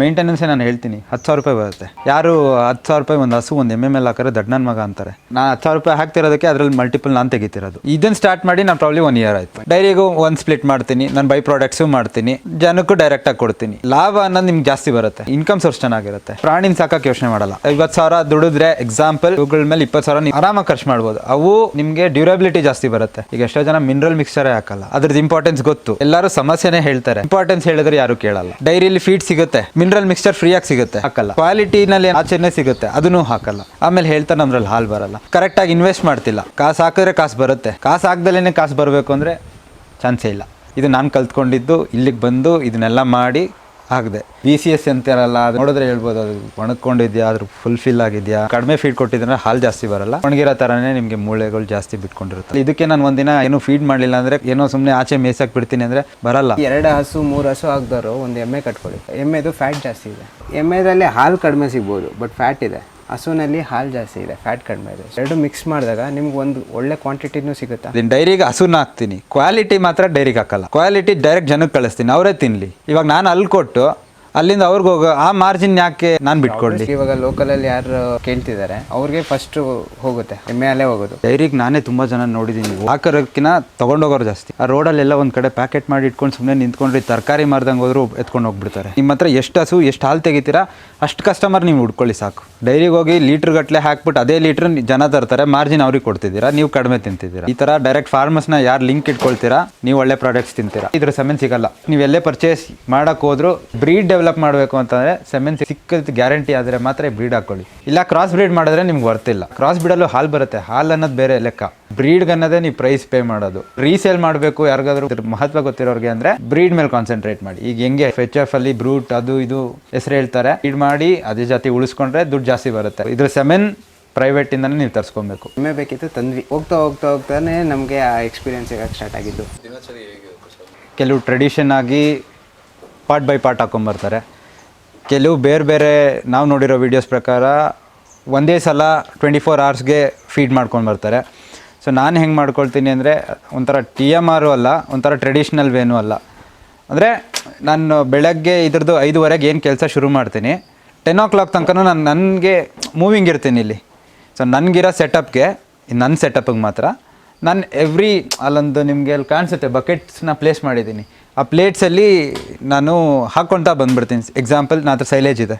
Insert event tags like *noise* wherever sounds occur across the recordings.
Maintenance ನಾನು ಹೇಳ್ತೀನಿ. ಹತ್ತು ಸಾವಿರ ರೂಪಾಯಿ ಬರುತ್ತೆ. ಯಾರು ಹತ್ತು ಸಾವಿರ ರೂಪಾಯಿ ಒಂದು ಹಸು, ಒಂದು ಎಂ ಎಂ ಎಲ್ ಹಾಕಿದ್ರೆ ದಡ್ಡ ನನ್ನ ಮಗ ಅಂತಾರೆ. ನಾನು ಹತ್ತು ಸಾವಿರ ರೂಪಾಯಿ ಹಾಕ್ತಿರೋದಕ್ಕೆ ಅದ್ರಲ್ಲಿ ಮಲ್ಟಿಪಲ್ ನಾನು ತೆಗಿತಿರೋದು. ಇದನ್ನ ಸ್ಟಾರ್ಟ್ ಮಾಡಿ ನಾನು ಪ್ರಾಬ್ಲಿ ಒನ್ ಇಯರ್ ಆಯ್ತು. ಡೈರಿಗೂ ಒಂದು ಸ್ಪ್ಲಿಟ್ ಮಾಡ್ತೀನಿ. ನಾನು ಬೈ ಪ್ರಾಡಕ್ಟ್ಸು ಮಾಡ್ತೀನಿ. ಜನಕ್ಕೂ ಡೈರೆಕ್ಟ್ ಆಗಿ ಕೊಡ್ತೀನಿ. ಲಾಭ ಅನ್ನೋದು ನಿಮ್ಗೆ ಜಾಸ್ತಿ ಬರುತ್ತೆ. ಇನ್ಕಮ್ ಸೋರ್ಸ್ ಚೆನ್ನಾಗಿರುತ್ತೆ. ಪ್ರಾಣಿನ ಸಾಕಕ್ಕೆ ಯೋಚನೆ ಮಾಡಲ್ಲ. ಐವತ್ತು ಸಾವಿರ ದುಡಿದ್ರೆ ಎಕ್ಸಾಂಪಲ್ ಇವುಗಳ ಮೇಲೆ ಇಪ್ಪತ್ತು ಸಾವಿರ ನೀವು ಆರಾಮಾಗಿ ಖರ್ಚು ಮಾಡ್ಬೋದು. ಅವು ನಿಮಗೆ ಡ್ಯೂರಬಿಲಿಟಿ ಜಾಸ್ತಿ ಬರುತ್ತೆ. ಈಗ ಎಷ್ಟೋ ಜನ ಮಿನರಲ್ ಮಿಕ್ಸರೇ ಹಾಕಲ್ಲ. ಅದ್ರದ್ದು ಇಂಪಾರ್ಟೆನ್ಸ್ ಗೊತ್ತು. ಎಲ್ಲರೂ ಸಮಸ್ಯೆನೇ ಹೇಳ್ತಾರೆ. ಇಂಪಾರ್ಟೆನ್ಸ್ ಹೇಳಿದ್ರೆ ಯಾರು ಕೇಳಲ್ಲ. ಡೈರಿಲಿ ಫೀಡ್ ಸಿಗುತ್ತೆ. ಮಿನರಲ್ ಮಿಕ್ಸ್ಚರ್ ಫ್ರೀ ಆಗಿ ಸಿಗುತ್ತೆ. ಹಾಕಲ್ಲ. ಕ್ವಾಲಿಟಿನಲ್ಲಿ ಆಚೆನೆ ಸಿಗುತ್ತೆ. ಅದನ್ನು ಹಾಕಲ್ಲ. ಆಮೇಲೆ ಹೇಳ್ತಾನೆ ಅದ್ರಲ್ಲಿ ಹಾಲ್ ಬರಲ್ಲ. ಕರೆಕ್ಟಾಗಿ ಇನ್ವೆಸ್ಟ್ ಮಾಡ್ತಿಲ್ಲ. ಕಾಸು ಹಾಕಿದ್ರೆ ಕಾಸು ಬರುತ್ತೆ. ಕಾಸು ಹಾಕ್ದಲೇ ಕಾಸು ಬರಬೇಕು ಅಂದ್ರೆ ಚಾನ್ಸೇ ಇಲ್ಲ. ಇದು ನಾನು ಕಲ್ತ್ಕೊಂಡಿದ್ದು ಇಲ್ಲಿಗೆ ಬಂದು ಇದನ್ನೆಲ್ಲ ಮಾಡಿ ಆಗದೆ. ಬಿ ಸಿ ಎಸ್ ಅಂತಾರಲ್ಲ ಅದು ನೋಡಿದ್ರೆ ಹೇಳ್ಬೋದು, ಅದು ಒಣಕೊಂಡಿದ್ಯಾ ಅದ್ರ ಫುಲ್ಫಿಲ್ ಆಗಿದೆಯಾ? ಕಡಿಮೆ ಫೀಡ್ ಕೊಟ್ಟಿದ್ರೆ ಹಾಲು ಜಾಸ್ತಿ ಬರಲ್ಲ. ಒಣಗಿರೋ ಥರನೇ ನಿಮಗೆ ಮೂಳೆಗಳು ಜಾಸ್ತಿ ಬಿಟ್ಕೊಂಡಿರುತ್ತೆ ಇದಕ್ಕೆ ನಾನು ಒಂದಿನ ಏನು ಫೀಡ್ ಮಾಡಲಿಲ್ಲ ಅಂದ್ರೆ, ಏನೋ ಸುಮ್ಮನೆ ಆಚೆ ಮೇಯ್ಸಕ್ಕೆ ಬಿಡ್ತೀನಿ ಅಂದ್ರೆ ಬರಲ್ಲ. ಎರಡು ಹಸು, ಮೂರು ಹಸು ಹಾಕ್ದವರು ಒಂದು ಎಮ್ಮೆ ಕಟ್ಕೊಳ್ಳಿ. ಎಮ್ಮೆದು ಫ್ಯಾಟ್ ಜಾಸ್ತಿ ಇದೆ. ಎಮ್ಮೆದಲ್ಲಿ ಹಾಲು ಕಡಿಮೆ ಸಿಗ್ಬೋದು ಬಟ್ ಫ್ಯಾಟ್ ಇದೆ. ಹಸುನಲ್ಲಿ ಹಾಲು ಜಾಸ್ತಿ ಇದೆ ಫ್ಯಾಟ್ ಕಡಿಮೆ ಇದೆ. ಎರಡು ಮಿಕ್ಸ್ ಮಾಡಿದಾಗ ನಿಮ್ಗೆ ಒಂದು ಒಳ್ಳೆ ಕ್ವಾಂಟಿಟಿನೂ ಸಿಗುತ್ತೆ? ಇದನ್ನ ಡೈರಿಗೆ ಹಸುನ ಹಾಕ್ತೀನಿ. ಕ್ವಾಲಿಟಿ ಮಾತ್ರ ಡೈರಿಗೆ ಹಾಕಲ್ಲ. ಕ್ವಾಲಿಟಿ ಡೈರೆಕ್ಟ್ ಜನಕ್ಕೆ ಕಳಿಸ್ತೀನಿ. ಅವರೇ ತಿನ್ಲಿ. ಇವಾಗ ನಾನು ಅಲ್ಲಿ ಕೊಟ್ಟು ಅಲ್ಲಿಂದ ಅವ್ರಿಗೆ ಹೋಗೋ ಆ ಮಾರ್ಜಿನ್ ಯಾಕೆ ನಾನು ಬಿಟ್ಕೊಡ್ಲಿ ಇವಾಗ ಲೋಕಲಲ್ಲಿ ಯಾರು ಕೇಳ್ತಿದ್ದಾರೆ ಅವ್ರಿಗೆ ಫಸ್ಟ್ ಹೋಗುತ್ತೆ ಎಮ್ಮೆ ಅಲ್ಲೇ ಹೋಗೋದು. ಡೈರಿಗೆ ನಾನೇ ತುಂಬಾ ಜನ ನೋಡಿದೀನಿ. ಹಾಕರಕ್ಕಿನ ತಗೊಂಡೋಗೋರು ಜಾಸ್ತಿ. ಆ ರೋಡಲ್ಲೆಲ್ಲ ಒಂದ್ ಕಡೆ ಪ್ಯಾಕೆಟ್ ಮಾಡಿ ಇಟ್ಕೊಂಡು ಸುಮ್ಮನೆ ನಿಂತ್ಕೊಂಡ್ರಿ ತರಕಾರಿ ಮಾರ್ದಂಗೆ ಹೋದ್ರು ಎತ್ಕೊಂಡು ಹೋಗ್ಬಿಡ್ತಾರೆ. ನಿಮ್ಮ ಹತ್ರ ಎಷ್ಟು ಹಸು ಎಷ್ಟು ಹಾಲು ತೆಗಿತೀರಾ ಅಷ್ಟು ಕಸ್ಟಮರ್ ನೀವು ಹುಡ್ಕೊಳ್ಳಿ ಸಾಕು. ಡೈರಿಗೆ ಹೋಗಿ ಲೀಟರ್ ಗಟ್ಟಲೆ ಹಾಕ್ಬಿಟ್ಟು ಅದೇ ಲೀಟರ್ ಜನ ತರ್ತಾರೆ ಮಾರ್ಜಿನ್ ಅವ್ರಿಗೆ ಕೊಡ್ತಿದ್ದೀರಾ ನೀವು ಕಡಿಮೆ ತಿಂತಿದ್ದೀರಾ? ಈ ತರ ಡೈರೆಕ್ಟ್ ಫಾರ್ಮರ್ಸ್ನ ಯಾರು ಲಿಂಕ್ ಇಟ್ಕೊಳ್ತೀರಾ ನೀವು ಒಳ್ಳೆ ಪ್ರಾಡಕ್ಟ್ಸ್ ತಿಂತೀರಾ? ಇದ್ರ ಸಮಯ ಸಿಗಲ್ಲ. ನೀವು ಎಲ್ಲೇ ಪರ್ಚೇಸ್ ಮಾಡಕ್ ಹೋದ್ರು ಬ್ರೀಡ್ ಡೆವಲಪ್ ಮಾಡಬೇಕು ಅಂತಂದ್ರೆ ಸೆಮೆನ್ ಸಿಕ್ಕದ ಗ್ಯಾರಂಟಿ ಆದರೆ ಮಾತ್ರ ಬ್ರೀಡ್ ಹಾಕೊಳ್ಳಿ. ಇಲ್ಲ ಕ್ರಾಸ್ ಬ್ರೀಡ್ ಮಾಡಿದ್ರೆ ನಿಮ್ಗೆ ವರ್ತಿಲ್ಲ ಕ್ರಾಸ್ ಬ್ರೀಡಲ್ಲೂ ಹಾಲು ಬರುತ್ತೆ. ಹಾಲು ಅನ್ನೋದು ಬೇರೆ ಲೆಕ್ಕ. ಬ್ರೀಡ್ಗೆ ಅನ್ನೋದೇ ನೀವು ಪ್ರೈಸ್ ಪೇ ಮಾಡೋದು. ರೀಸೇಲ್ ಮಾಡಬೇಕು ಯಾರಿಗಾದ್ರೂ ಇದ್ರ ಮಹತ್ವ ಗೊತ್ತಿರೋರಿಗೆ ಅಂದ್ರೆ ಬ್ರೀಡ್ ಮೇಲೆ ಕಾನ್ಸಂಟ್ರೇಟ್ ಮಾಡಿ. ಈಗ ಹೆಂಗೆ ಎಚ್ ಎಫ್ ಅಲ್ಲಿ ಬ್ರೂಟ್ ಅದು ಇದು ಹೆಸರು ಹೇಳ್ತಾರೆ. ಬ್ರೀಡ್ ಮಾಡಿ ಅದೇ ಜಾತಿ ಉಳಿಸ್ಕೊಂಡ್ರೆ ದುಡ್ಡು ಜಾಸ್ತಿ ಬರುತ್ತೆ. ಇದ್ರ ಸೆಮೆನ್ ಪ್ರೈವೇಟ್ ಇಂದಾನೆ ನೀವು ತರಿಸ್ಕೊಬೇಕು. ಒಮ್ಮೆ ಬೇಕಿತ್ತು ತಂದ್ವಿ. ಹೋಗ್ತಾ ಹೋಗ್ತಾ ಹೋಗ್ತಾನೆ ನಮಗೆ ಆ ಎಕ್ಸ್ಪೀರಿಯನ್ಸ್ ಸ್ಟಾರ್ಟ್ ಆಗಿದ್ದು? ಕೆಲವು ಟ್ರೆಡಿಷನ್ ಆಗಿ ಪಾರ್ಟ್ ಬೈ ಪಾರ್ಟ್ ಹಾಕೊಂಬರ್ತಾರೆ. ಕೆಲವು ಬೇರೆ ಬೇರೆ ನಾವು ನೋಡಿರೋ ವೀಡಿಯೋಸ್ ಪ್ರಕಾರ ಒಂದೇ ಸಲ ಟ್ವೆಂಟಿ ಫೋರ್ ಅವರ್ಸ್ಗೆ ಫೀಡ್ ಮಾಡ್ಕೊಂಡು ಬರ್ತಾರೆ ಸೊ ನಾನು ಹೆಂಗೆ ಮಾಡ್ಕೊಳ್ತೀನಿ ಅಂದರೆ ಒಂಥರ ಟಿ ಎಂ ಆರು ಅಲ್ಲ, ಒಂಥರ ಟ್ರೆಡಿಷ್ನಲ್ ವೇನೂ ಅಲ್ಲ. ಅಂದರೆ ನಾನು ಬೆಳಗ್ಗೆ ಇದ್ರದ್ದು ಐದುವರೆಗೆ ಏನು ಕೆಲಸ ಶುರು ಮಾಡ್ತೀನಿ. ಟೆನ್ ಓ ಕ್ಲಾಕ್ ತನಕ ನಾನು ನನಗೆ ಮೂವಿಂಗ್ ಇರ್ತೀನಿ ಇಲ್ಲಿ. ಸೊ ನನಗಿರೋ ಸೆಟಪ್ಗೆ ನನ್ನ ಸೆಟಪ್ಗೆ ಮಾತ್ರ ನಾನು ಎವ್ರಿ ಅಲ್ಲೊಂದು ನಿಮಗೆ ಅಲ್ಲಿ ಕಾಣಿಸುತ್ತೆ ಬಕೆಟ್ಸ್ನ ಪ್ಲೇಸ್ ಮಾಡಿದ್ದೀನಿ. ಆ ಪ್ಲೇಟ್ಸಲ್ಲಿ ನಾನು ಹಾಕ್ಕೊಳ್ತಾ ಬಂದ್ಬಿಡ್ತೀನಿ. ಎಕ್ಸಾಂಪಲ್ ನನ್ನ ಹತ್ರ ಸೈಲೇಜ್ ಇದೆ.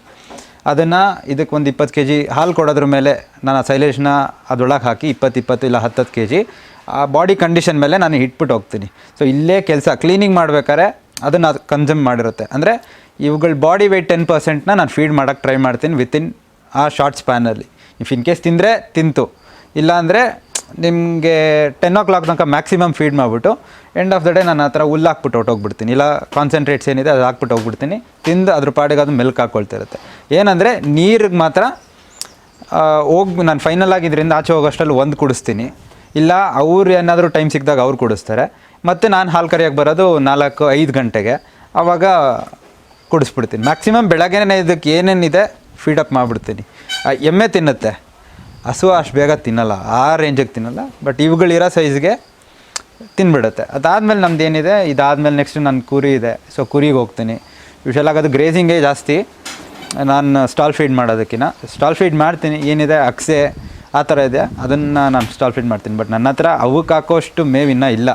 ಅದನ್ನು ಇದಕ್ಕೆ ಒಂದು ಇಪ್ಪತ್ತು ಕೆ ಜಿ ಹಾಲು ಕೊಡೋದ್ರ ಮೇಲೆ ನಾನು ಆ ಸೈಲೇಜ್ನ ಅದರೊಳಗೆ ಹಾಕಿ ಇಪ್ಪತ್ತು ಇಪ್ಪತ್ತು ಇಲ್ಲ ಹತ್ತತ್ತು ಕೆ ಜಿ ಆ ಬಾಡಿ ಕಂಡೀಷನ್ ಮೇಲೆ ನಾನು ಇಟ್ಬಿಟ್ಟು ಹೋಗ್ತೀನಿ. ಸೊ ಇಲ್ಲೇ ಕೆಲಸ ಕ್ಲೀನಿಂಗ್ ಮಾಡ್ಬೇಕಾದ್ರೆ ಅದನ್ನು ಅದು ಕನ್ಸ್ಯೂಮ್ ಮಾಡಿರುತ್ತೆ. ಅಂದರೆ ಇವುಗಳ ಬಾಡಿ ವೆಯ್ಟ್ ಟೆನ್ ಪರ್ಸೆಂಟ್ನ ನಾನು ಫೀಡ್ ಮಾಡೋಕ್ಕೆ ಟ್ರೈ ಮಾಡ್ತೀನಿ ವಿತಿನ್ ಆ ಶಾರ್ಟ್ ಸ್ಪ್ಯಾನಲ್ಲಿ ಇಫ್ ಇನ್ ಕೇಸ್ ತಿಂದರೆ ತಿಂತು. ಇಲ್ಲಾಂದರೆ ನಿಮಗೆ ಟೆನ್ ಓ ಕ್ಲಾಕ್ ತನಕ ಮ್ಯಾಕ್ಸಿಮಮ್ ಫೀಡ್ ಮಾಡಿಬಿಟ್ಟು ಎಂಡ್ ಆಫ್ ದ ಡೇ ನಾನು ಆ ಥರ ಹುಲ್ಲು ಹಾಕ್ಬಿಟ್ಟು ಹೊಟ್ಟೋಗ್ಬಿಡ್ತೀನಿ ಇಲ್ಲ ಕಾನ್ಸಂಟ್ರೇಟ್ಸ್ ಏನಿದೆ ಅದು ಹಾಕ್ಬಿಟ್ಟು ಹೋಗ್ಬಿಡ್ತೀನಿ. ತಿಂದು ಅದ್ರ ಪಾಡಿಗೆ ಅದು ಮಿಲ್ಕ್ ಹಾಕ್ಕೊಳ್ತಿರುತ್ತೆ ಏನಂದರೆ ನೀರಿಗೆ ಮಾತ್ರ ಹೋಗಿ ನಾನು ಫೈನಲ್ ಆಗಿದ್ದರಿಂದ ಆಚೆ ಹೋಗೋಷ್ಟರಲ್ಲಿ ಒಂದು ಕುಡಿಸ್ತೀನಿ. ಇಲ್ಲ ಅವ್ರು ಏನಾದರೂ ಟೈಮ್ ಸಿಕ್ಕಿದಾಗ ಅವ್ರು ಕುಡಿಸ್ತಾರೆ. ಮತ್ತು ನಾನು ಹಾಲು ಕರಿಯಾಗಿ ಬರೋದು ನಾಲ್ಕು, ಐದು ಗಂಟೆಗೆ. ಆವಾಗ ಕುಡಿಸ್ಬಿಡ್ತೀನಿ. ಮ್ಯಾಕ್ಸಿಮಮ್ ಬೆಳಗ್ಗೆನೇ ಇದಕ್ಕೆ ಏನೇನಿದೆ ಫೀಡಪ್ ಮಾಡಿಬಿಡ್ತೀನಿ. ಎಮ್ಮೆ ತಿನ್ನುತ್ತೆ. ಹಸು ಅಷ್ಟು ಬೇಗ ತಿನ್ನಲ್ಲ, ಆ ರೇಂಜಿಗೆ ತಿನ್ನಲ್ಲ ಬಟ್ ಇವುಗಳಿರೋ ಸೈಜ್ಗೆ ತಿನ್ಬಿಡುತ್ತೆ. ಅದಾದಮೇಲೆ ನಮ್ದು ಏನಿದೆ, ಇದಾದಮೇಲೆ ನೆಕ್ಸ್ಟ್ ನನ್ನ ಕುರಿ ಇದೆ ಸೊ ಕುರಿಗೆ ಹೋಗ್ತೀನಿ. ಯೂಶಲಾಗಿ ಅದು ಗ್ರೇಸಿಂಗೇ ಜಾಸ್ತಿ. ನಾನು ಸ್ಟಾಲ್ ಫೀಡ್ ಮಾಡೋದಕ್ಕಿಂತ ಸ್ಟಾಲ್ ಫೀಡ್ ಮಾಡ್ತೀನಿ, ಏನಿದೆ, ಅಕ್ಸೆ, ಆ ಥರ ಇದೆ. ಅದನ್ನು ನಾನು ಸ್ಟಾಲ್ ಫೀಡ್ ಮಾಡ್ತೀನಿ ಬಟ್ ನನ್ನ ಹತ್ರ ಅವಕ್ಕೆ ಹಾಕೋಷ್ಟು ಮೇವಿನ್ನ ಇಲ್ಲ.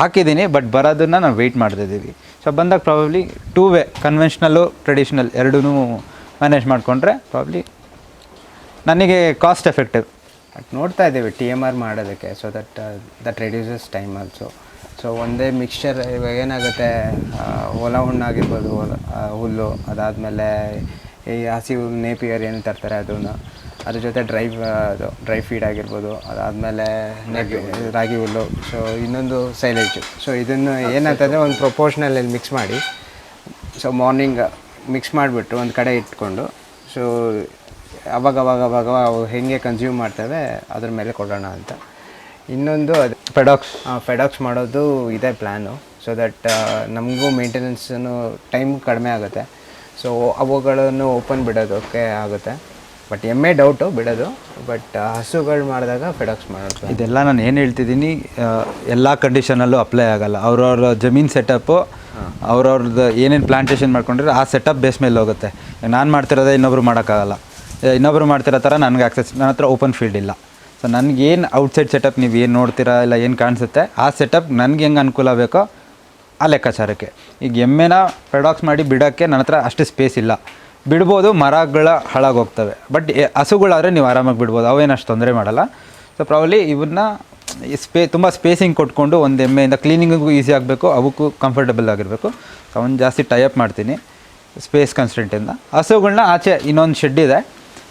ಹಾಕಿದ್ದೀನಿ ಬಟ್ ಬರೋದನ್ನು ನಾವು ವೆಯ್ಟ್ ಮಾಡ್ತಿದ್ದೀವಿ ಸೊ ಬಂದಾಗ ಪ್ರಾಬಬ್ಲಿ ಟೂ ವೇ ಕನ್ವೆನ್ಷನಲ್ಲು ಟ್ರೆಡಿಷ್ನಲ್ ಎರಡೂ ಮ್ಯಾನೇಜ್ ಮಾಡಿಕೊಂಡ್ರೆ ಪ್ರಾಬ್ಲಿ ನನಗೆ ಕಾಸ್ಟ್ ಎಫೆಕ್ಟಿವ್ ಬಟ್ ನೋಡ್ತಾ ಇದ್ದೇವೆ ಟಿ ಎಂ ಆರ್ ಮಾಡೋದಕ್ಕೆ. So that that reduces time also so ಒಂದೇ ಮಿಕ್ಸ್ಚರ್ ಇವಾಗ ಏನಾಗುತ್ತೆ ಒಲ ಹೊಲ ಹುಣ್ಣಾಗಿರ್ಬೋದು ಹೊಲ ಹುಲ್ಲು ಅದಾದಮೇಲೆ ಈ ಹಸಿ ಹುಲ್ಲು ನೇಪಿಯರ್ ಏನು ತರ್ತಾರೆ ಅದನ್ನು. ಅದ್ರ ಜೊತೆ ಡ್ರೈ ಅದು ಡ್ರೈ ಫೀಡ್ ಆಗಿರ್ಬೋದು ಅದಾದಮೇಲೆ ನೆಗ್ ರಾಗಿ ಹುಲ್ಲು. ಸೊ ಇನ್ನೊಂದು ಸೈಲೇಜು ಸೊ ಇದನ್ನು ಏನಂತಂದರೆ ಒಂದು ಪ್ರೊಪೋರ್ಷನಲ್ಲಿ ಮಿಕ್ಸ್ ಮಾಡಿ. ಸೊ ಮಾರ್ನಿಂಗ್ ಮಿಕ್ಸ್ ಮಾಡಿಬಿಟ್ಟು ಒಂದು ಕಡೆ ಇಟ್ಕೊಂಡು ಸೊ ಅವಾಗ ಅವಾಗ ಅವಾಗ ಅವು ಹೆಂಗೆ ಕನ್ಸ್ಯೂಮ್ ಮಾಡ್ತೇವೆ ಅದ್ರ ಮೇಲೆ ಕೊಡೋಣ ಅಂತ. ಇನ್ನೊಂದು ಅದು ಫೆಡಾಕ್ಸ್ ಫೆಡಾಕ್ಸ್ ಮಾಡೋದು ಇದೇ ಪ್ಲ್ಯಾನು ಸೊ ದಟ್ ನಮಗೂ ಮೇಂಟೆನೆನ್ಸನ್ನು ಟೈಮ್ ಕಡಿಮೆ ಆಗುತ್ತೆ. ಸೊ ಅವುಗಳನ್ನು ಓಪನ್ ಬಿಡೋದಕ್ಕೆ ಆಗುತ್ತೆ. ಬಟ್ ಎಮ್ಮೆ ಡೌಟು ಬಿಡೋದು. ಬಟ್ ಹಸುಗಳು ಮಾಡಿದಾಗ ಫೆಡಾಕ್ಸ್ ಮಾಡೋದು ಇದೆಲ್ಲ ನಾನು ಏನು ಹೇಳ್ತಿದ್ದೀನಿ ಎಲ್ಲ ಕಂಡೀಷನಲ್ಲೂ ಅಪ್ಲೈ ಆಗಲ್ಲ. ಅವ್ರವ್ರ ಜಮೀನು ಸೆಟಪ್ಪು ಅವ್ರವ್ರದ್ದು ಏನೇನು ಪ್ಲಾಂಟೇಷನ್ ಮಾಡ್ಕೊಂಡಿರೋ ಆ ಸೆಟಪ್ ಬೇಸ್ ಮೇಲೆ ಹೋಗುತ್ತೆ. ನಾನು ಮಾಡ್ತಿರೋದೇ ಇನ್ನೊಬ್ರು ಮಾಡೋಕ್ಕಾಗಲ್ಲ. ಏ, ಇನ್ನೊಬ್ರು ಮಾಡ್ತಿರೋ ಥರ ನನಗೆ ಆಕ್ಸೆಸ್ ನನ್ನ ಹತ್ರ ಓಪನ್ ಫೀಲ್ಡ್ ಇಲ್ಲ. ಸೊ ನನಗೇನು ಔಟ್ಸೈಡ್ ಸೆಟಪ್ ನೀವು ಏನು ನೋಡ್ತೀರಾ ಇಲ್ಲ ಏನು ಕಾಣಿಸುತ್ತೆ ಆ ಸೆಟಪ್ ನನಗೆ ಹೆಂಗೆ ಅನುಕೂಲ ಬೇಕೋ ಆ ಲೆಕ್ಕಾಚಾರಕ್ಕೆ. ಈಗ ಎಮ್ಮೆನ ಪೆಡಾಕ್ಸ್ ಮಾಡಿ ಬಿಡೋಕ್ಕೆ ನನ್ನ ಹತ್ರ ಅಷ್ಟು ಸ್ಪೇಸ್ ಇಲ್ಲ. ಬಿಡ್ಬೋದು ಮರಗಳ ಹಾಳಾಗೋಗ್ತವೆ ಬಟ್ ಹಸುಗಳಾದರೆ ನೀವು ಆರಾಮಾಗಿ ಬಿಡ್ಬೋದು ಅವೇನು ಅಷ್ಟು ತೊಂದರೆ ಮಾಡಲ್ಲ. ಸೊ ಪ್ರಾಬ್ಲಿ ಇವನ್ನ ಸ್ಪೇ ತುಂಬ ಸ್ಪೇಸಿಂಗ್ ಕೊಟ್ಕೊಂಡು ಒಂದು ಎಮ್ಮೆಯಿಂದ ಕ್ಲೀನಿಂಗಿಗೂ ಈಸಿ ಆಗಬೇಕು ಅವಕ್ಕೂ ಕಂಫರ್ಟಬಲ್ ಆಗಿರಬೇಕು. ಅವನ್ನ ಜಾಸ್ತಿ ಟೈಅಪ್ ಮಾಡ್ತೀನಿ ಸ್ಪೇಸ್ ಕನ್ಸ್ಟೆಂಟಿಂದ ಹಸುಗಳನ್ನ ಆಚೆ ಇನ್ನೊಂದು ಶೆಡ್ ಇದೆ.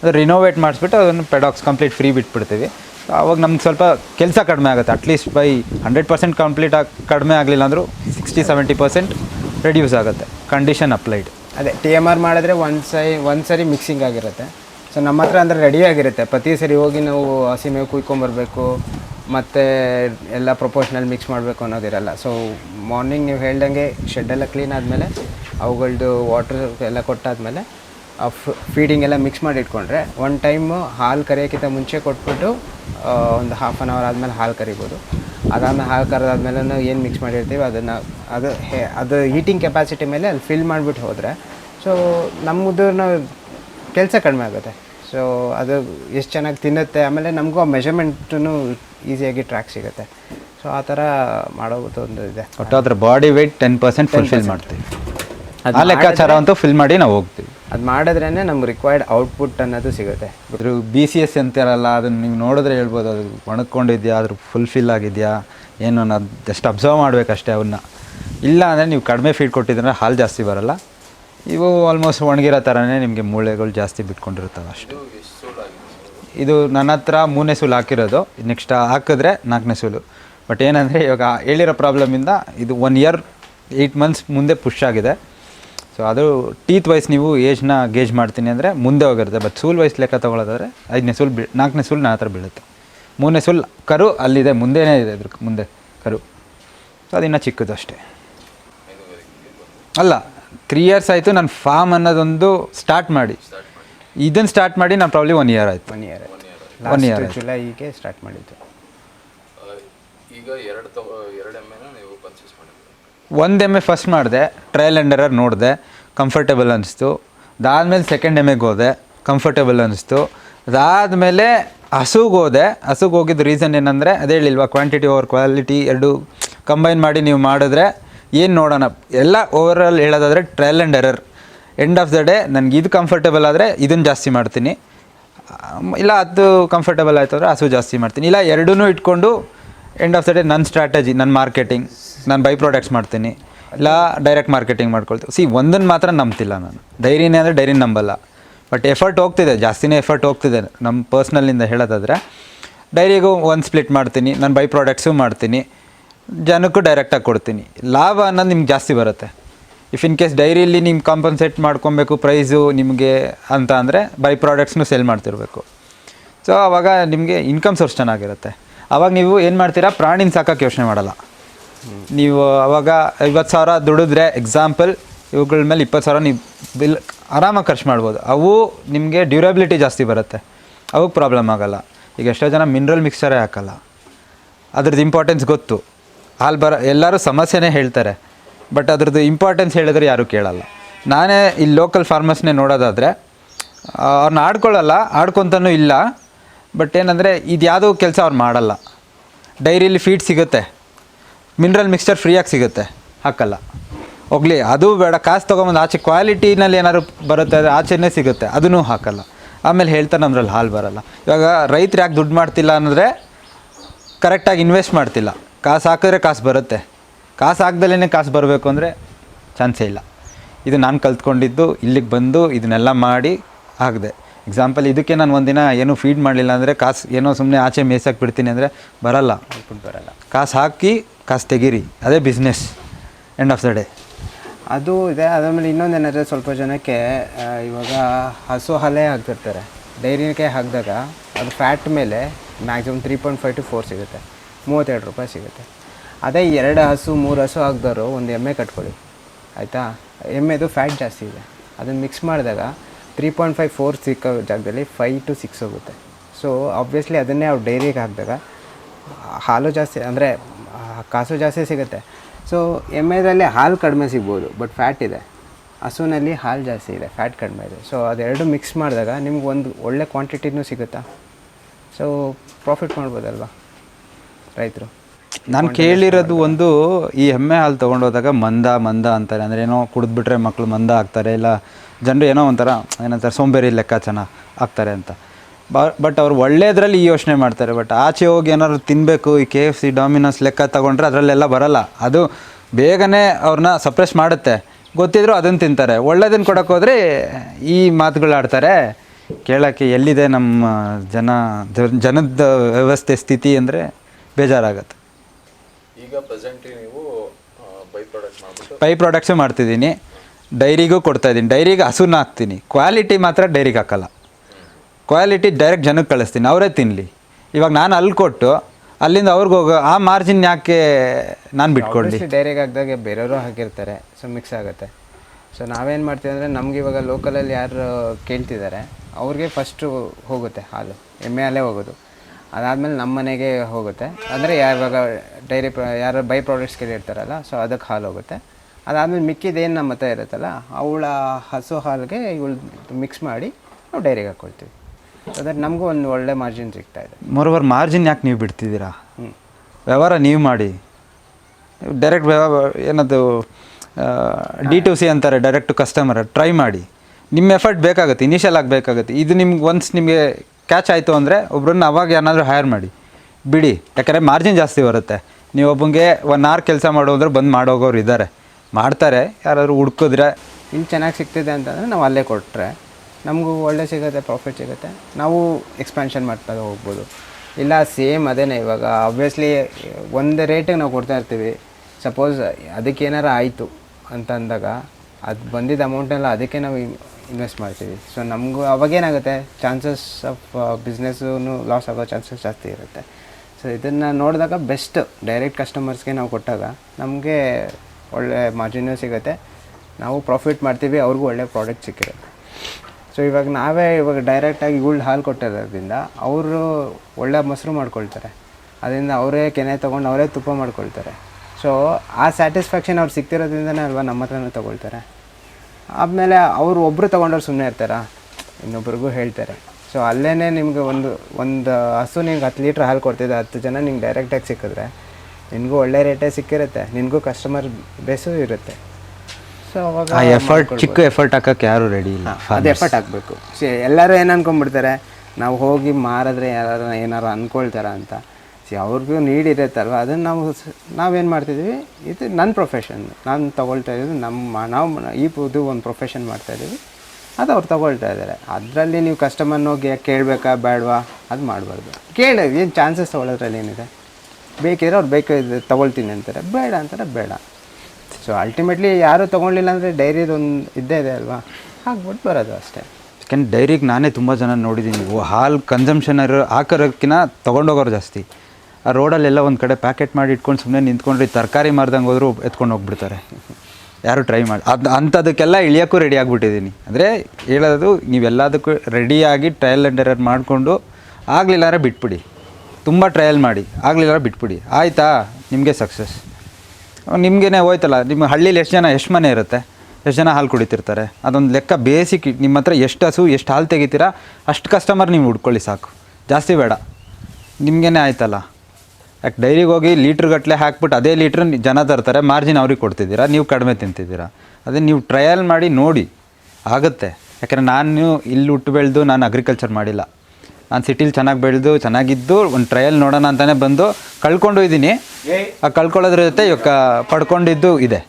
ಅದು ರಿನೋವೇಟ್ ಮಾಡಿಸ್ಬಿಟ್ಟು ಅದನ್ನು ಪೆಡಾಕ್ಸ್ ಕಂಪ್ಲೀಟ್ ಫ್ರೀ ಬಿಟ್ಬಿಡ್ತೀವಿ. ಆವಾಗ ನಮ್ಗೆ ಸ್ವಲ್ಪ ಕೆಲಸ ಕಡಿಮೆ ಆಗುತ್ತೆ. At least by hundred percent complete ಆಗಿ ಕಡಿಮೆ ಆಗಲಿಲ್ಲ ಅಂದರೂ ಸಿಕ್ಸ್ಟಿ ಸೆವೆಂಟಿ ಪರ್ಸೆಂಟ್ ರೆಡ್ಯೂಸ್ ಆಗುತ್ತೆ. ಕಂಡೀಷನ್ ಅಪ್ಲೈಡ್ ಅದೇ ಟಿ ಎಂ ಆರ್ ಮಾಡಿದ್ರೆ ಒಂದು ಸೈ ಒಂದು ಸರಿ ಮಿಕ್ಸಿಂಗ್ ಆಗಿರುತ್ತೆ. ಸೊ ನಮ್ಮ ಹತ್ರ ಅಂದರೆ ರೆಡಿ ಆಗಿರುತ್ತೆ. ಪ್ರತಿ ಸರಿ ಹೋಗಿ ನಾವು ಹಸಿ ಮೇವು ಕುಯ್ಕೊಂಬರ್ಬೇಕು, ಮತ್ತು ಎಲ್ಲ ಪ್ರೊಪೋರ್ಷನಲ್ ಮಿಕ್ಸ್ ಮಾಡಬೇಕು ಅನ್ನೋದಿರಲ್ಲ. ಸೊ ಮಾರ್ನಿಂಗ್ ನೀವು ಹೇಳ್ದಂಗೆ ಶೆಡ್ಡೆಲ್ಲ ಕ್ಲೀನ್ ಆದಮೇಲೆ ಅವುಗಳದ್ದು ವಾಟ್ರ್ ಎಲ್ಲ ಕೊಟ್ಟಾದಮೇಲೆ ಫೀಡಿಂಗ್ ಎಲ್ಲ ಮಿಕ್ಸ್ ಮಾಡಿ ಇಟ್ಕೊಂಡ್ರೆ ಒನ್ ಟೈಮು ಹಾಲು ಕರಿಯೋಕ್ಕಿಂತ ಮುಂಚೆ ಕೊಟ್ಬಿಟ್ಟು ಒಂದು ಹಾಫ್ ಆನ್ ಅವರ್ ಆದಮೇಲೆ ಹಾಲು ಕರಿಬೋದು. ಅದಾದ್ಮೇಲೆ ಹಾಲು ಕರೆದಾದ್ಮೇಲೆ ಏನು ಮಿಕ್ಸ್ ಮಾಡಿರ್ತೀವಿ ಅದನ್ನು ಅದು ಹೇ ಅದು ಹೀಟಿಂಗ್ ಕೆಪಾಸಿಟಿ ಮೇಲೆ ಅಲ್ಲಿ ಫಿಲ್ ಮಾಡಿಬಿಟ್ಟು ಹೋದರೆ ಸೊ ನಮ್ಮದು ಕೆಲಸ ಕಡಿಮೆ ಆಗುತ್ತೆ. ಸೊ ಅದು ಎಷ್ಟು ಚೆನ್ನಾಗಿ ತಿನ್ನುತ್ತೆ ಆಮೇಲೆ ನಮಗೂ ಆ ಮೆಷರ್ಮೆಂಟೂ ಈಸಿಯಾಗಿ ಟ್ರ್ಯಾಕ್ ಸಿಗುತ್ತೆ. ಸೊ ಆ ಥರ ಮಾಡೋದು ಒಂದು ಇದೆ. ಒಟ್ಟು ಅದರ body weight ten percent fulfil ಮಾಡ್ತೀವಿ. ಅದ್ ಆ ಲೆಕ್ಕಾಚಾರ ಅಂತೂ ಫಿಲ್ ಮಾಡಿ ನಾವು ಹೋಗ್ತೀವಿ. ಅದು ಮಾಡಿದ್ರೇ ನಮ್ಗೆ ರಿಕ್ವೈರ್ಡ್ ಔಟ್ಪುಟ್ ಅನ್ನೋದು ಸಿಗುತ್ತೆ. ಅದ್ರ ಬಿ ಸಿ ಎಸ್ ಅಂತಾರಲ್ಲ ಅದನ್ನು ನೀವು ನೋಡಿದ್ರೆ ಹೇಳ್ಬೋದು, ಅದು ಒಣಕೊಂಡಿದ್ಯಾ ಅದ್ರ ಫುಲ್ಫಿಲ್ ಆಗಿದೆಯಾ, ಏನು ಅನ್ನೋದು ಜಸ್ಟ್ ಅಬ್ಸರ್ವ್ ಮಾಡಬೇಕಷ್ಟೇ ಅವನ್ನ ಇಲ್ಲ ಅಂದರೆ ನೀವು ಕಡಿಮೆ ಫೀಡ್ ಕೊಟ್ಟಿದ್ರೆ ಹಾಲು ಜಾಸ್ತಿ ಬರಲ್ಲ. ಇವು ಆಲ್ಮೋಸ್ಟ್ ಒಣಗಿರೋ ಥರನೇ ನಿಮಗೆ ಮೂಳೆಗಳು ಜಾಸ್ತಿ ಬಿಟ್ಕೊಂಡಿರ್ತವೆ ಅಷ್ಟೇ. ಇದು ನನ್ನ ಹತ್ರ ಮೂರನೇ ಸೂಲು ಹಾಕಿರೋದು. ನೆಕ್ಸ್ಟ್ ಹಾಕಿದ್ರೆ ನಾಲ್ಕನೇ ಸೂಲು. ಬಟ್ ಏನಂದರೆ ಇವಾಗ ಹೇಳಿರೋ ಪ್ರಾಬ್ಲಮಿಂದ ಇದು ಒನ್ ಇಯರ್ ಏಯ್ಟ್ ಮಂತ್ಸ್ ಮುಂದೆ ಪುಷ್ ಆಗಿದೆ. ಸೊ ಅದು ಟೀತ್ ವೈಸ್ ನೀವು ಏಜ್ನ ಗೇಜ್ ಮಾಡ್ತೀನಿ ಅಂದರೆ ಮುಂದೆ ಹೋಗಿರುತ್ತೆ. ಬಟ್ ಸೂಲ್ ವೈಸ್ ಲೆಕ್ಕ ತೊಗೊಳೋದಾದ್ರೆ ಐದನೇ ಸೂಲ್ ಬಿ ನಾಲ್ಕನೇ ಸೂಲ್ ನನ್ನ ಹತ್ರ ಬೀಳುತ್ತೆ. ಮೂರನೇ ಸೂಲ್ ಕರು ಅಲ್ಲಿದೆ ಮುಂದೆನೇ ಇದೆ ಅದ್ರ ಮುಂದೆ ಕರು. ಸೊ ಅದಿನ್ನ ಚಿಕ್ಕದು ಅಷ್ಟೇ. ಅಲ್ಲ ತ್ರೀ ಇಯರ್ಸ್ ಆಯಿತು ನಾನು ಫಾರ್ಮ್ ಅನ್ನೋದೊಂದು ಸ್ಟಾರ್ಟ್ ಮಾಡಿ. ಇದನ್ನು ಸ್ಟಾರ್ಟ್ ಮಾಡಿ ನಾನು ಪ್ರಾಬ್ಲಿ ಒನ್ ಇಯರ್ ಆಯಿತು. ಒನ್ ಇಯರ್ ಒನ್ ಇಯರ್ ಜುಲೈಗೆ ಸ್ಟಾರ್ಟ್ ಮಾಡಿದ್ದು. ಈಗ ಎರಡು ಎರಡು ಎಂ ಒಂದು ಎ ಫಸ್ಟ್ ಮಾಡಿದೆ ಟ್ರಯಲ್ ಆ್ಯಂಡ್ ಎರರ್ ನೋಡಿದೆ ಕಂಫರ್ಟೇಬಲ್ ಅನಿಸ್ತು. ಅದಾದಮೇಲೆ ಸೆಕೆಂಡ್ ಎಮ್ಮೆಗೆ ಹೋದೆ ಕಂಫರ್ಟೇಬಲ್ ಅನಿಸ್ತು. ಅದಾದಮೇಲೆ ಹಸುಗೆ ಹೋದೆ. ಹಸುಗೆ ಹೋಗಿದ್ದ ರೀಸನ್ ಏನಂದರೆ, ಅದೇ ಹೇಳಿಲ್ವಾ ಕ್ವಾಂಟಿಟಿ ಓವರ್ ಕ್ವಾಲಿಟಿ ಎರಡು ಕಂಬೈನ್ ಮಾಡಿ ನೀವು ಮಾಡಿದ್ರೆ ಏನು ನೋಡೋಣ. ಎಲ್ಲ ಓವರಾಲ್ ಹೇಳೋದಾದರೆ trial and error end of the day ನನಗೆ ಇದು ಕಂಫರ್ಟೇಬಲ್ ಆದರೆ ಇದನ್ನು ಜಾಸ್ತಿ ಮಾಡ್ತೀನಿ. ಇಲ್ಲ ಅದು ಕಂಫರ್ಟೇಬಲ್ ಆಯ್ತು ಅಂದರೆ ಹಸು ಜಾಸ್ತಿ ಮಾಡ್ತೀನಿ. ಇಲ್ಲ ಎರಡೂ ಇಟ್ಕೊಂಡು ಎಂಡ್ ಆಫ್ ದ ಡೇ ನನ್ನ ಸ್ಟ್ರಾಟಜಿ ನನ್ನ ಮಾರ್ಕೆಟಿಂಗ್ ನಾನು ಬೈ ಪ್ರಾಡಕ್ಟ್ಸ್ ಮಾಡ್ತೀನಿ. ಇಲ್ಲ ಡೈರೆಕ್ಟ್ ಮಾರ್ಕೆಟಿಂಗ್ ಮಾಡ್ಕೊಳ್ತೀವಿ ಸಿ ಒಂದನ್ನು ಮಾತ್ರ ನಂಬ್ತಿಲ್ಲ ನಾನು. ಡೈರಿನೇ ಅಂದರೆ ಡೈರಿ ನಂಬಲ್ಲ. ಬಟ್ ಎಫರ್ಟ್ ಹೋಗ್ತಿದೆ, ಜಾಸ್ತಿನೇ ಎಫರ್ಟ್ ಹೋಗ್ತಿದೆ. ನಮ್ಮ ಪರ್ಸ್ನಲ್ಲಿಂದ ಹೇಳೋದಾದರೆ, ಡೈರಿಗೂ ಒಂದು ಸ್ಪ್ಲಿಟ್ ಮಾಡ್ತೀನಿ, ನಾನು ಬೈ ಪ್ರಾಡಕ್ಟ್ಸು ಮಾಡ್ತೀನಿ, ಜನಕ್ಕೂ ಡೈರೆಕ್ಟಾಗಿ ಕೊಡ್ತೀನಿ. ಲಾಭ ಅನ್ನೋದು ನಿಮ್ಗೆ ಜಾಸ್ತಿ ಬರುತ್ತೆ. ಇಫ್ ಇನ್ ಕೇಸ್ ಡೈರಿಯಲ್ಲಿ ನಿಮ್ಗೆ ಕಾಂಪನ್ಸೇಟ್ ಮಾಡ್ಕೊಬೇಕು ಪ್ರೈಸು ನಿಮಗೆ ಅಂತ ಅಂದರೆ ಬೈ ಪ್ರಾಡಕ್ಟ್ಸ್ನೂ ಸೆಲ್ ಮಾಡ್ತಿರ್ಬೇಕು. ಸೊ ಆವಾಗ ನಿಮಗೆ ಇನ್ಕಮ್ ಸೋರ್ಸ್ ಚೆನ್ನಾಗಿರುತ್ತೆ. ಆವಾಗ ನೀವು ಏನು ಮಾಡ್ತೀರಾ, ಪ್ರಾಣಿನ ಸಾಕಕ್ಕೆ ಯೋಚನೆ ಮಾಡಲ್ಲ. ನೀವು ಅವಾಗ ಐವತ್ತು ಸಾವಿರ ದುಡಿದ್ರೆ ಎಕ್ಸಾಂಪಲ್ ಇವುಗಳ ಮೇಲೆ ಇಪ್ಪತ್ತು ಸಾವಿರ ನೀವು ಬಿಲ್ ಆರಾಮಾಗಿ ಖರ್ಚು ಮಾಡ್ಬೋದು. ಅವು ನಿಮಗೆ ಡ್ಯೂರಬಿಲಿಟಿ ಜಾಸ್ತಿ ಬರುತ್ತೆ. ಅವಕ್ಕೆ ಪ್ರಾಬ್ಲಮ್ ಆಗಲ್ಲ. ಈಗ ಎಷ್ಟೋ ಜನ ಮಿನರಲ್ ಮಿಕ್ಸರೇ ಹಾಕಲ್ಲ. ಅದ್ರದ್ದು ಇಂಪಾರ್ಟೆನ್ಸ್ ಗೊತ್ತು. ಹಾಲು ಬರ, ಎಲ್ಲರೂ ಸಮಸ್ಯೆನೇ ಹೇಳ್ತಾರೆ. ಬಟ್ ಅದ್ರದ್ದು ಇಂಪಾರ್ಟೆನ್ಸ್ ಹೇಳಿದ್ರೆ ಯಾರೂ ಕೇಳಲ್ಲ. ನಾನೇ ಇಲ್ಲಿ ಲೋಕಲ್ ಫಾರ್ಮರ್ಸ್ನೇ ನೋಡೋದಾದರೆ ಅವ್ರನ್ನ ಆಡ್ಕೊಳ್ಳಲ್ಲ, ಆಡ್ಕೊತನೂ ಇಲ್ಲ. ಬಟ್ ಏನಂದರೆ ಇದು ಯಾವುದೋ ಕೆಲಸ ಅವ್ರು ಮಾಡಲ್ಲ. ಡೈರಿಲಿ ಫೀಡ್ ಸಿಗುತ್ತೆ. ಮಿನರಲ್ ಮಿಕ್ಸ್ಚರ್ ಫ್ರೀಯಾಗಿ ಸಿಗುತ್ತೆ. ಹಾಕಲ್ಲ. ಹೋಗಲಿ ಅದು ಬೇಡ. ಕಾಸು ತೊಗೊಂಬಂದು ಆಚೆ ಕ್ವಾಲಿಟಿನಲ್ಲಿ ಏನಾದ್ರು ಬರುತ್ತೆ ಅಂದರೆ ಆಚೆನೇ ಸಿಗುತ್ತೆ. ಅದನ್ನು ಹಾಕಲ್ಲ. ಆಮೇಲೆ ಹೇಳ್ತಾನೆ ಅದ್ರಲ್ಲಿ ಹಾಲು ಬರಲ್ಲ. ಇವಾಗ ರೈತರು ಯಾಕೆ ದುಡ್ಡು ಮಾಡ್ತಿಲ್ಲ ಅಂದರೆ ಕರೆಕ್ಟಾಗಿ ಇನ್ವೆಸ್ಟ್ ಮಾಡ್ತಿಲ್ಲ. ಕಾಸು ಹಾಕಿದ್ರೆ ಕಾಸು ಬರುತ್ತೆ. ಕಾಸು ಹಾಕ್ದಲೇ ಕಾಸು ಬರಬೇಕು ಅಂದರೆ ಚಾನ್ಸೇ ಇಲ್ಲ. ಇದು ನಾನು ಕಲ್ತ್ಕೊಂಡಿದ್ದು ಇಲ್ಲಿಗೆ ಬಂದು ಇದನ್ನೆಲ್ಲ ಮಾಡಿ ಹಾಕಿದೆ. ಎಕ್ಸಾಂಪಲ್ ಇದಕ್ಕೆ ನಾನು ಒಂದಿನ ಏನೂ ಫೀಡ್ ಮಾಡಲಿಲ್ಲ ಅಂದರೆ ಕಾಸು ಏನೋ ಸುಮ್ಮನೆ ಆಚೆ ಮೇಯ್ಸಕ್ಕೆ ಬಿಡ್ತೀನಿ ಅಂದರೆ ಬರಲ್ಲ. ಬರಲ್ಲ. ಕಾಸು ಹಾಕಿ ಕಾಸು ತೆಗೀರಿ ಅದೇ business end of the day ಅದು ಇದೆ ಅದಾದಮೇಲೆ ಇನ್ನೊಂದೇನಾದರೆ ಸ್ವಲ್ಪ ಜನಕ್ಕೆ ಇವಾಗ ಹಸು ಹಾಲೇ ಹಾಕ್ತಿರ್ತಾರೆ ಡೈರಿಗೆ ಹಾಕಿದಾಗ ಅದು ಫ್ಯಾಟ್ ಮೇಲೆ maximum three point five to four ಸಿಗುತ್ತೆ. ಮೂವತ್ತೆರಡು ರೂಪಾಯಿ ಸಿಗುತ್ತೆ. ಅದೇ ಎರಡು ಹಸು, ಮೂರು ಹಸು ಹಾಕ್ದವರು ಒಂದು ಎಮ್ಮೆ ಕಟ್ಕೊಳ್ಳಿ. ಆಯಿತಾ? ಎಮ್ಮೆದು ಫ್ಯಾಟ್ ಜಾಸ್ತಿ ಇದೆ. ಅದನ್ನು ಮಿಕ್ಸ್ ಮಾಡಿದಾಗ ತ್ರೀ ಪಾಯಿಂಟ್ ಫೈವ್ ಫೋರ್ ಸಿಕ್ಕೋ ಜಾಗದಲ್ಲಿ ಫೈವ್ ಟು ಸಿಕ್ಸ್ ಹೋಗುತ್ತೆ. ಸೊ ಆಬ್ವಿಯಸ್ಲಿ ಅದನ್ನೇ ಅವ್ರು ಡೈರಿಗೆ ಹಾಕಿದಾಗ, ಹಾಲು ಜಾಸ್ತಿ, ಅಂದರೆ ಕಾಸು ಜಾಸ್ತಿ ಸಿಗುತ್ತೆ. ಸೊ ಎಮ್ಮೆದಲ್ಲಿ ಹಾಲು ಕಡಿಮೆ ಸಿಗ್ಬೋದು ಬಟ್ ಫ್ಯಾಟ್ ಇದೆ. ಹಸುವಿನಲ್ಲಿ ಹಾಲು ಜಾಸ್ತಿ ಇದೆ ಫ್ಯಾಟ್ ಕಡಿಮೆ ಇದೆ. ಸೊ ಅದೆರಡು ಮಿಕ್ಸ್ ಮಾಡಿದಾಗ ನಿಮ್ಗೆ ಒಂದು ಒಳ್ಳೆ ಕ್ವಾಂಟಿಟಿನೂ ಸಿಗುತ್ತಾ? ಸೊ ಪ್ರಾಫಿಟ್ ಮಾಡ್ಬೋದಲ್ವಾ ರೈತರು? ನಾನು ಕೇಳಿರೋದು ಒಂದು, ಈ ಎಮ್ಮೆ ಹಾಲು ತೊಗೊಂಡೋದಾಗ ಮಂದ ಮಂದ ಅಂತಾರೆ. ಅಂದರೆ ಏನೋ ಕುಡಿದ್ಬಿಟ್ರೆ ಮಕ್ಕಳು ಮಂದ ಆಗ್ತಾರೆ, ಇಲ್ಲ ಜನರು ಏನೋ ಒಂಥರ ಏನಂತಾರೆ, ಸೋಂಬೇರಿ ಲೆಕ್ಕಾಚನ ಆಗ್ತಾರೆ ಅಂತ. ಬಟ್ ಅವ್ರು ಒಳ್ಳೇದ್ರಲ್ಲಿ ಈ ಯೋಚನೆ ಮಾಡ್ತಾರೆ. ಬಟ್ ಆಚೆ ಹೋಗಿ ಏನಾದ್ರು ತಿನ್ನಬೇಕು ಈ ಕೆ ಎಫ್ ಸಿ ಡಾಮಿನೋಸ್ ಲೆಕ್ಕ ತಗೊಂಡ್ರೆ ಅದರಲ್ಲೆಲ್ಲ ಬರಲ್ಲ. ಅದು ಬೇಗನೆ ಅವ್ರನ್ನ ಸಪ್ರೆಸ್ ಮಾಡುತ್ತೆ. ಗೊತ್ತಿದ್ರು ಅದನ್ನು ತಿಂತಾರೆ. ಒಳ್ಳೇದನ್ನು ಕೊಡೋಕೆ ಹೋದರೆ ಈ ಮಾತುಗಳಾಡ್ತಾರೆ ಕೇಳೋಕ್ಕೆ ಎಲ್ಲಿದೆ ನಮ್ಮ ಜನ ಜನದ ವ್ಯವಸ್ಥೆ ಸ್ಥಿತಿ ಅಂದರೆ ಬೇಜಾರಾಗತ್ತೆ. ಈಗ ಪ್ರೆಸೆಂಟ್ ನೀವು ಬೈ ಪ್ರಾಡಕ್ಟ್ ಪ್ರಾಡಕ್ಟ್ಸು ಮಾಡ್ತಿದ್ದೀನಿ. ಡೈರಿಗೂ ಕೊಡ್ತಾ ಇದ್ದೀನಿ. ಡೈರಿಗೆ ಹಸುನ ಹಾಕ್ತೀನಿ. ಕ್ವಾಲಿಟಿ ಮಾತ್ರ ಡೈರಿಗೆ ಹಾಕಲ್ಲ. ಕ್ವಾಲಿಟಿ ಡೈರೆಕ್ಟ್ ಜನಕ್ಕೆ ಕಳಿಸ್ತೀನಿ. ಅವರೇ ತಿನ್ನಲಿ ಇವಾಗ ನಾನು ಅಲ್ಲಿ ಕೊಟ್ಟು ಅಲ್ಲಿಂದ ಅವ್ರಿಗೆ ಹೋಗೋ ಆ ಮಾರ್ಜಿನ್ ಯಾಕೆ ನಾನು ಬಿಟ್ಕೊಡ್ಲಿ? ಡೈರಿಗೆ ಹಾಕಿದಾಗ ಬೇರೆಯವರು ಹಾಕಿರ್ತಾರೆ. ಸೊ ಮಿಕ್ಸ್ ಆಗುತ್ತೆ. ಸೊ ನಾವೇನು ಮಾಡ್ತೀವಿ ಅಂದರೆ ನಮ್ಗೆ ಇವಾಗ ಲೋಕಲಲ್ಲಿ ಯಾರು ಕೇಳ್ತಿದ್ದಾರೆ ಅವ್ರಿಗೆ ಫಸ್ಟು ಹೋಗುತ್ತೆ ಹಾಲು. ಎಮ್ಮೆ ಹಾಲೇ ಹೋಗೋದು. ಅದಾದಮೇಲೆ ನಮ್ಮ ಮನೆಗೆ ಹೋಗುತ್ತೆ. ಅಂದರೆ ಯಾವಾಗ ಡೈರಿ ಪ್ರ ಯಾರು ಬೈ ಪ್ರಾಡಕ್ಟ್ಸ್ ಕೇಳಿರ್ತಾರಲ್ಲ ಸೊ ಅದಕ್ಕೆ ಹಾಲು ಹೋಗುತ್ತೆ. ಅದಾದಮೇಲೆ ಮಿಕ್ಕಿದೇನು ನಮ್ಮ ಹತ್ರ ಇರುತ್ತಲ್ಲ ಅವಳ ಹಸು ಹಾಲಿಗೆ ಇವಳು ಮಿಕ್ಸ್ ಮಾಡಿ ನಾವು ಡೈರಿಗೆ ಹಾಕ್ಕೊಳ್ತೀವಿ ದಟ್ ನಮಗೂ ಒಂದು ಒಳ್ಳೆ ಮಾರ್ಜಿನ್ ಸಿಗ್ತಾ ಇದೆ. ಮೊರವರ್ ಮಾರ್ಜಿನ್ ಯಾಕೆ ನೀವು ಬಿಡ್ತಿದ್ದೀರಾ? ವ್ಯವಹಾರ ನೀವು ಮಾಡಿ. ಡೈರೆಕ್ಟ್ ಏನದು ಡಿ ಟು ಸಿ ಅಂತಾರೆ ಡೈರೆಕ್ಟ್ ಟು ಕಸ್ಟಮರ್ ಟ್ರೈ ಮಾಡಿ. ನಿಮ್ಮ ಎಫರ್ಟ್ ಬೇಕಾಗುತ್ತೆ ಇನಿಷಿಯಲ್ ಆಗಿ ಬೇಕಾಗುತ್ತೆ. ಇದು ನಿಮ್ಗೆ ಒನ್ಸ್ ನಿಮಗೆ ಕ್ಯಾಚ್ ಆಯಿತು ಅಂದರೆ ಒಬ್ರನ್ನ ಅವಾಗ ಏನಾದರೂ ಹೈರ್ ಮಾಡಿ. ಬಿಡಿ ಯಾಕಂದರೆ ಮಾರ್ಜಿನ್ ಜಾಸ್ತಿ ಬರುತ್ತೆ. ನೀವು ಒಬ್ಬಂಗೆ ಒನ್ ಅವರ್ ಕೆಲಸ ಮಾಡೋದ್ರೆ ಬಂದು ಮಾಡೋಗೋರು ಇದ್ದಾರೆ ಮಾಡ್ತಾರೆ ಯಾರಾದರೂ ಹುಡ್ಕಿದ್ರೆ. ಇಲ್ಲಿ ಚೆನ್ನಾಗಿ ಸಿಗ್ತಿದೆ ಅಂತಂದರೆ ನಾವು ಅಲ್ಲೇ ಕೊಟ್ಟರೆ ನಮಗೂ ಒಳ್ಳೆ ಸಿಗುತ್ತೆ ಪ್ರಾಫಿಟ್ ಸಿಗುತ್ತೆ. ನಾವು ಎಕ್ಸ್ಪ್ಯಾನ್ಷನ್ ಮಾಡ್ತಾ ಹೋಗ್ಬೋದು. ಇಲ್ಲ ಸೇಮ್ ಅದೇನೇ ಇವಾಗ. ಆಬ್ವಿಯಸ್ಲಿ ಒಂದು ರೇಟಿಗೆ ನಾವು ಕೊಡ್ತಾ ಇರ್ತೀವಿ. ಸಪೋಸ್ ಅದಕ್ಕೆ ಏನಾರು ಆಯಿತು ಅಂತ ಅಂದಾಗ, ಅದು ಬಂದಿದ್ದ ಅಮೌಂಟೆಲ್ಲ ಅದಕ್ಕೆ ನಾವು ಇನ್ವೆಸ್ಟ್ ಮಾಡ್ತೀವಿ. ಸೊ ನಮಗೂ ಅವಾಗೇನಾಗುತ್ತೆ ಚಾನ್ಸಸ್ ಆಫ್ ಬಿಸ್ನೆಸ್ಸೂ ಲಾಸ್ ಆಗೋ ಚಾನ್ಸಸ್ ಜಾಸ್ತಿ ಇರುತ್ತೆ. ಸೊ ಇದನ್ನು ನೋಡಿದಾಗ ಬೆಸ್ಟ್ ಡೈರೆಕ್ಟ್ ಕಸ್ಟಮರ್ಸ್ಗೆ ನಾವು ಕೊಟ್ಟಾಗ ನಮಗೆ ಒಳ್ಳೆ ಮಾರ್ಜಿನೂ ಸಿಗುತ್ತೆ. ನಾವು ಪ್ರಾಫಿಟ್ ಮಾಡ್ತೀವಿ, ಅವ್ರಿಗೂ ಒಳ್ಳೆ ಪ್ರಾಡಕ್ಟ್ ಸಿಕ್ಕಿರುತ್ತೆ. ಸೊ ಇವಾಗ ನಾವೇ ಇವಾಗ ಡೈರೆಕ್ಟಾಗಿ ಗುಳ್ಳು ಹಾಲು ಕೊಟ್ಟಿರೋದ್ರಿಂದ ಅವರು ಒಳ್ಳೆ ಮೊಸರು ಮಾಡ್ಕೊಳ್ತಾರೆ. ಅದರಿಂದ ಅವರೇ ಕೆನೆ ತೊಗೊಂಡು ಅವರೇ ತುಪ್ಪ ಮಾಡ್ಕೊಳ್ತಾರೆ. ಸೊ ಆ ಸ್ಯಾಟಿಸ್ಫ್ಯಾಕ್ಷನ್ ಅವ್ರು ಸಿಗ್ತಿರೋದ್ರಿಂದನೇ ಅಲ್ವಾ ನಮ್ಮ ಹತ್ರನೂ ತೊಗೊಳ್ತಾರೆ. ಆದಮೇಲೆ ಅವರು ಒಬ್ಬರು ತೊಗೊಂಡವ್ರು ಸುಮ್ಮನೆ ಇರ್ತಾರಾ? ಇನ್ನೊಬ್ರಿಗೂ ಹೇಳ್ತಾರೆ. ಸೊ ಅಲ್ಲೇ ನಿಮಗೆ ಒಂದು ಒಂದು ಹಸು ನಿಮ್ಗೆ ಹತ್ತು ಲೀಟ್ರ್ ಹಾಲು ಕೊಡ್ತಿದ್ದೆ ಹತ್ತು ಜನ ನಿಂಗೆ ಡೈರೆಕ್ಟಾಗಿ ಸಿಕ್ಕಿದ್ರೆ ನಿನಗೂ ಒಳ್ಳೆ ರೇಟೇ ಸಿಕ್ಕಿರುತ್ತೆ. ನಿನಗೂ ಕಸ್ಟಮರ್ ಬೇಸು ಇರುತ್ತೆ. ಸೊ ಅವಾಗ ಆ ಎಫರ್ಟ್ ಚಿಕ್ಕ ಎಫರ್ಟ್ ಹಾಕಕ್ಕೆ ಯಾರು ರೆಡಿ ಇಲ್ಲ ಅದು ಎಫರ್ಟ್ ಹಾಕಬೇಕು. ಸಿ ಎಲ್ಲರೂ ಏನು ಅನ್ಕೊಂಡ್ಬಿಡ್ತಾರೆ ನಾವು ಹೋಗಿ ಮಾರಿದ್ರೆ ಯಾರು ಏನಾರು ಅಂದ್ಕೊಳ್ತಾರ ಅಂತ. ಸಿ ಅವ್ರಿಗೂ ನೀಡ್ ಇರುತ್ತಲ್ವ? ಅದನ್ನು ನಾವು ಸ- ನಾವೇನು ಮಾಡ್ತಿದ್ದೀವಿ? ಇದು ನನ್ನ ಪ್ರೊಫೆಷನ್ ನಾನು ತಗೊಳ್ತಾ ಇರೋದು ನಮ್ಮ ನಾವು ಈ ಇದು ಒಂದು ಪ್ರೊಫೆಷನ್ ಮಾಡ್ತಾಯಿದ್ದೀವಿ ಅದು ಅವ್ರು ತಗೊಳ್ತಾ ಇದ್ದಾರೆ. ಅದರಲ್ಲಿ ನೀವು ಕಸ್ಟಮರ್ನ ಹೋಗಿ ಕೇಳಬೇಕಾ ಬೇಡವಾ ಅದು ಮಾಡಬಾರ್ದು. ಕೇಳಿ ಏನು ಚಾನ್ಸಸ್ ತೊಗೊಳೋದ್ರಲ್ಲಿ ಏನಿದೆ? ಬೇಕಿದ್ರೆ ಅವ್ರು ಬೇಕಾದ್ರೆ ತಗೊಳ್ತೀನಿ ಅಂತಾರೆ. ಬೇಡ ಅಂತಾರೆ ಬೇಡ. ಸೊ ಅಲ್ಟಿಮೇಟ್ಲಿ ಯಾರು ತೊಗೊಳ್ಲಿಲ್ಲ ಅಂದರೆ ಡೈರಿದು ಒಂದು ಇದ್ದೇ ಇದೆ ಅಲ್ವಾ? ಹಾಕ್ಬಿಟ್ಟು ಬರೋದು ಅಷ್ಟೇ. ಯಾಕೆಂದ್ರೆ ಡೈರಿಗೆ ನಾನೇ ತುಂಬ ಜನ ನೋಡಿದ್ದೀನಿ ಹಾಲು ಕನ್ಸಂಪ್ಷನರ್ ಹಾಕೋರೋಕ್ಕಿಂತ ತೊಗೊಂಡೋಗೋರು ಜಾಸ್ತಿ. ಆ ರೋಡಲ್ಲೆಲ್ಲ ಒಂದು ಕಡೆ ಪ್ಯಾಕೆಟ್ ಮಾಡಿ ಇಟ್ಕೊಂಡು ಸುಮ್ಮನೆ ನಿಂತ್ಕೊಂಡ್ರೆ ತರಕಾರಿ ಮಾರ್ದಂಗೆ ಹೋದ್ರು ಎತ್ಕೊಂಡು ಹೋಗ್ಬಿಡ್ತಾರೆ. ಯಾರು ಟ್ರೈ ಮಾಡಿ, ಅದು ಅಂಥದಕ್ಕೆಲ್ಲ ಇಳಿಯೋಕ್ಕೂ ರೆಡಿ ಆಗಿಬಿಟ್ಟಿದ್ದೀನಿ ಅಂದರೆ ಹೇಳೋದು ನೀವೆಲ್ಲದಕ್ಕೂ ರೆಡಿಯಾಗಿ ಟ್ರಯಲ್ ಆ್ಯಂಡ್ ಎರರ್ ಮಾಡಿಕೊಂಡು ಆಗಲಿಲ್ಲಾರೆ ಬಿಟ್ಬಿಡಿ. ತುಂಬ ಟ್ರಯಲ್ ಮಾಡಿ ಆಗಲಿಲ್ಲಾರ ಬಿಟ್ಬಿಡಿ. ಆಯಿತಾ? ನಿಮಗೆ ಸಕ್ಸಸ್ ನಿಮಗೇನೆ ಹೋಯ್ತಲ್ಲ, ನಿಮ್ಮ ಹಳ್ಳಿಲಿ ಎಷ್ಟು ಜನ, ಎಷ್ಟು ಮನೆ ಇರುತ್ತೆ? ಎಷ್ಟು ಜನ ಹಾಲು ಕುಡಿತಿರ್ತಾರೆ? ಅದೊಂದು ಲೆಕ್ಕ ಬೇಸಿಕ್, ನಿಮ್ಮ ಹತ್ರ ಎಷ್ಟು ಹಸು, ಎಷ್ಟು ಹಾಲು ತೆಗಿತೀರಾ? ಅಷ್ಟು ಕಸ್ಟಮರ್ ನೀವು ಹುಡ್ಕೊಳ್ಳಿ ಸಾಕು. ಜಾಸ್ತಿ ಬೇಡ. ನಿಮಗೇನೆ ಆಯ್ತಲ್ಲ. ಯಾಕೆ, ಡೈರಿಗೆ ಹೋಗಿ ಲೀಟ್ರ್ ಗಟ್ಟಲೆ ಹಾಕ್ಬಿಟ್ಟು ಅದೇ ಲೀಟ್ರ್ ಜನ ತರ್ತಾರೆ ಮಾರ್ಜಿನ್ ಅವ್ರಿಗೆ ಕೊಡ್ತಿದ್ದೀರಾ? ನೀವು ಕಡಿಮೆ ತಿಂತಿದ್ದೀರಾ? ಅದೇ ನೀವು ಟ್ರಯಲ್ ಮಾಡಿ ನೋಡಿ. ಆಗುತ್ತೆ. ಯಾಕಂದರೆ ನಾನು ಇಲ್ಲಿ ಹುಟ್ಟು ಬೆಳೆದು ನಾನು ಅಗ್ರಿಕಲ್ಚರ್ ಮಾಡಿಲ್ಲ. ನಾನು ಸಿಟಿಲಿ ಚೆನ್ನಾಗಿ ಬೆಳೆದು ಚೆನ್ನಾಗಿದ್ದು ಒಂದು ಟ್ರಯಲ್ ನೋಡೋಣ ಅಂತಲೇ ಬಂದು ಕಳ್ಕೊಂಡು ಇದ್ದೀನಿ ಆ ಕಳ್ಕೊಳ್ಳೋದ್ರ ಜೊತೆ ಇವಾಗ ಪಡ್ಕೊಂಡಿದ್ದು ಇದೆ.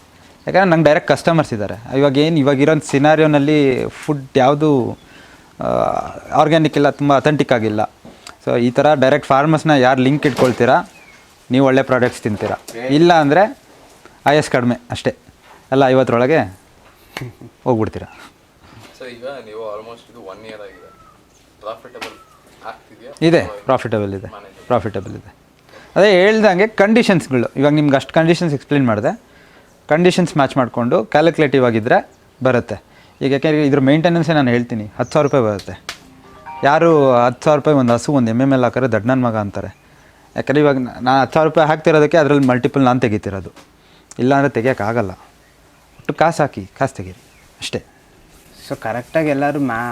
ಯಾಕಂದರೆ ನಂಗೆ ಡೈರೆಕ್ಟ್ ಕಸ್ಟಮರ್ಸ್ ಇದ್ದಾರೆ ಇವಾಗ ಏನು ಇವಾಗಿರೋ ಸಿನಾರಿಯೋನಲ್ಲಿ ಫುಡ್ ಯಾವುದು ಆರ್ಗ್ಯಾನಿಕ್ ಇಲ್ಲ ತುಂಬ ಅಥೆಂಟಿಕ್ ಆಗಿಲ್ಲ. ಸೊ ಈ ಥರ ಡೈರೆಕ್ಟ್ ಫಾರ್ಮರ್ಸ್ನ ಯಾರು ಲಿಂಕ್ ಇಟ್ಕೊಳ್ತೀರಾ? ನೀವು ಒಳ್ಳೆ ಪ್ರಾಡಕ್ಟ್ಸ್ ತಿಂತೀರಾ. ಇಲ್ಲ ಅಂದರೆ ಆಯಸ್ ಕಡಿಮೆ ಅಷ್ಟೇ. ಎಲ್ಲ ಐವತ್ತರೊಳಗೆ ಹೋಗ್ಬಿಡ್ತೀರಾ. ಸೊ ಈಗ ನೀವು ಆಲ್ಮೋಸ್ಟ್ ಇದು ಒನ್ ಇಯರ್ ಆಗಿದೆ. ಪ್ರಾಫಿಟಬಲ್ ಇದೆ ಪ್ರಾಫಿಟಬಲ್ ಇದೆ ಪ್ರಾಫಿಟಬಲ್ ಇದೆ. ಅದೇ ಹೇಳ್ದಂಗೆ ಕಂಡೀಷನ್ಸ್ಗಳು ಇವಾಗ ನಿಮ್ಗೆ ಅಷ್ಟು ಕಂಡೀಷನ್ಸ್ ಎಕ್ಸ್ಪ್ಲೇನ್ ಮಾಡಿದೆ. ಕಂಡೀಷನ್ಸ್ ಮ್ಯಾಚ್ ಮಾಡಿಕೊಂಡು ಕ್ಯಾಲ್ಕುಲೇಟಿವ್ ಆಗಿದ್ದರೆ ಬರುತ್ತೆ. ಈಗ ಯಾಕೆಂದರೆ ಇದ್ರ ಮೇಂಟೆನೆನ್ಸೇ ನಾನು ಹೇಳ್ತೀನಿ, ಹತ್ತು ಸಾವಿರ ರೂಪಾಯಿ ಬರುತ್ತೆ. ಯಾರು ಹತ್ತು ಸಾವಿರ ರೂಪಾಯಿ ಒಂದು ಹಸು, ಒಂದು ಎಂ ಎಂ ಎಲ್ ಹಾಕಿದ್ರೆ ದಡ್ಡನ ಮಗ ಅಂತಾರೆ. ಯಾಕಂದರೆ ಇವಾಗ ನಾನು ಹತ್ತು ಸಾವಿರ ರೂಪಾಯಿ ಹಾಕ್ತಿರೋದಕ್ಕೆ ಅದರಲ್ಲಿ ಮಲ್ಟಿಪಲ್ ನಾನು ತೆಗಿತಿರೋದು. ಇಲ್ಲಾಂದರೆ ತೆಗಿಯೋಕ್ಕಾಗಲ್ಲ. ಒಟ್ಟು ಕಾಸು ಹಾಕಿ, ಕಾಸು ತೆಗೀರಿ. ಅಷ್ಟೇ. ಸೊ ಕರೆಕ್ಟಾಗಿ ಎಲ್ಲರೂ ಮ್ಯಾ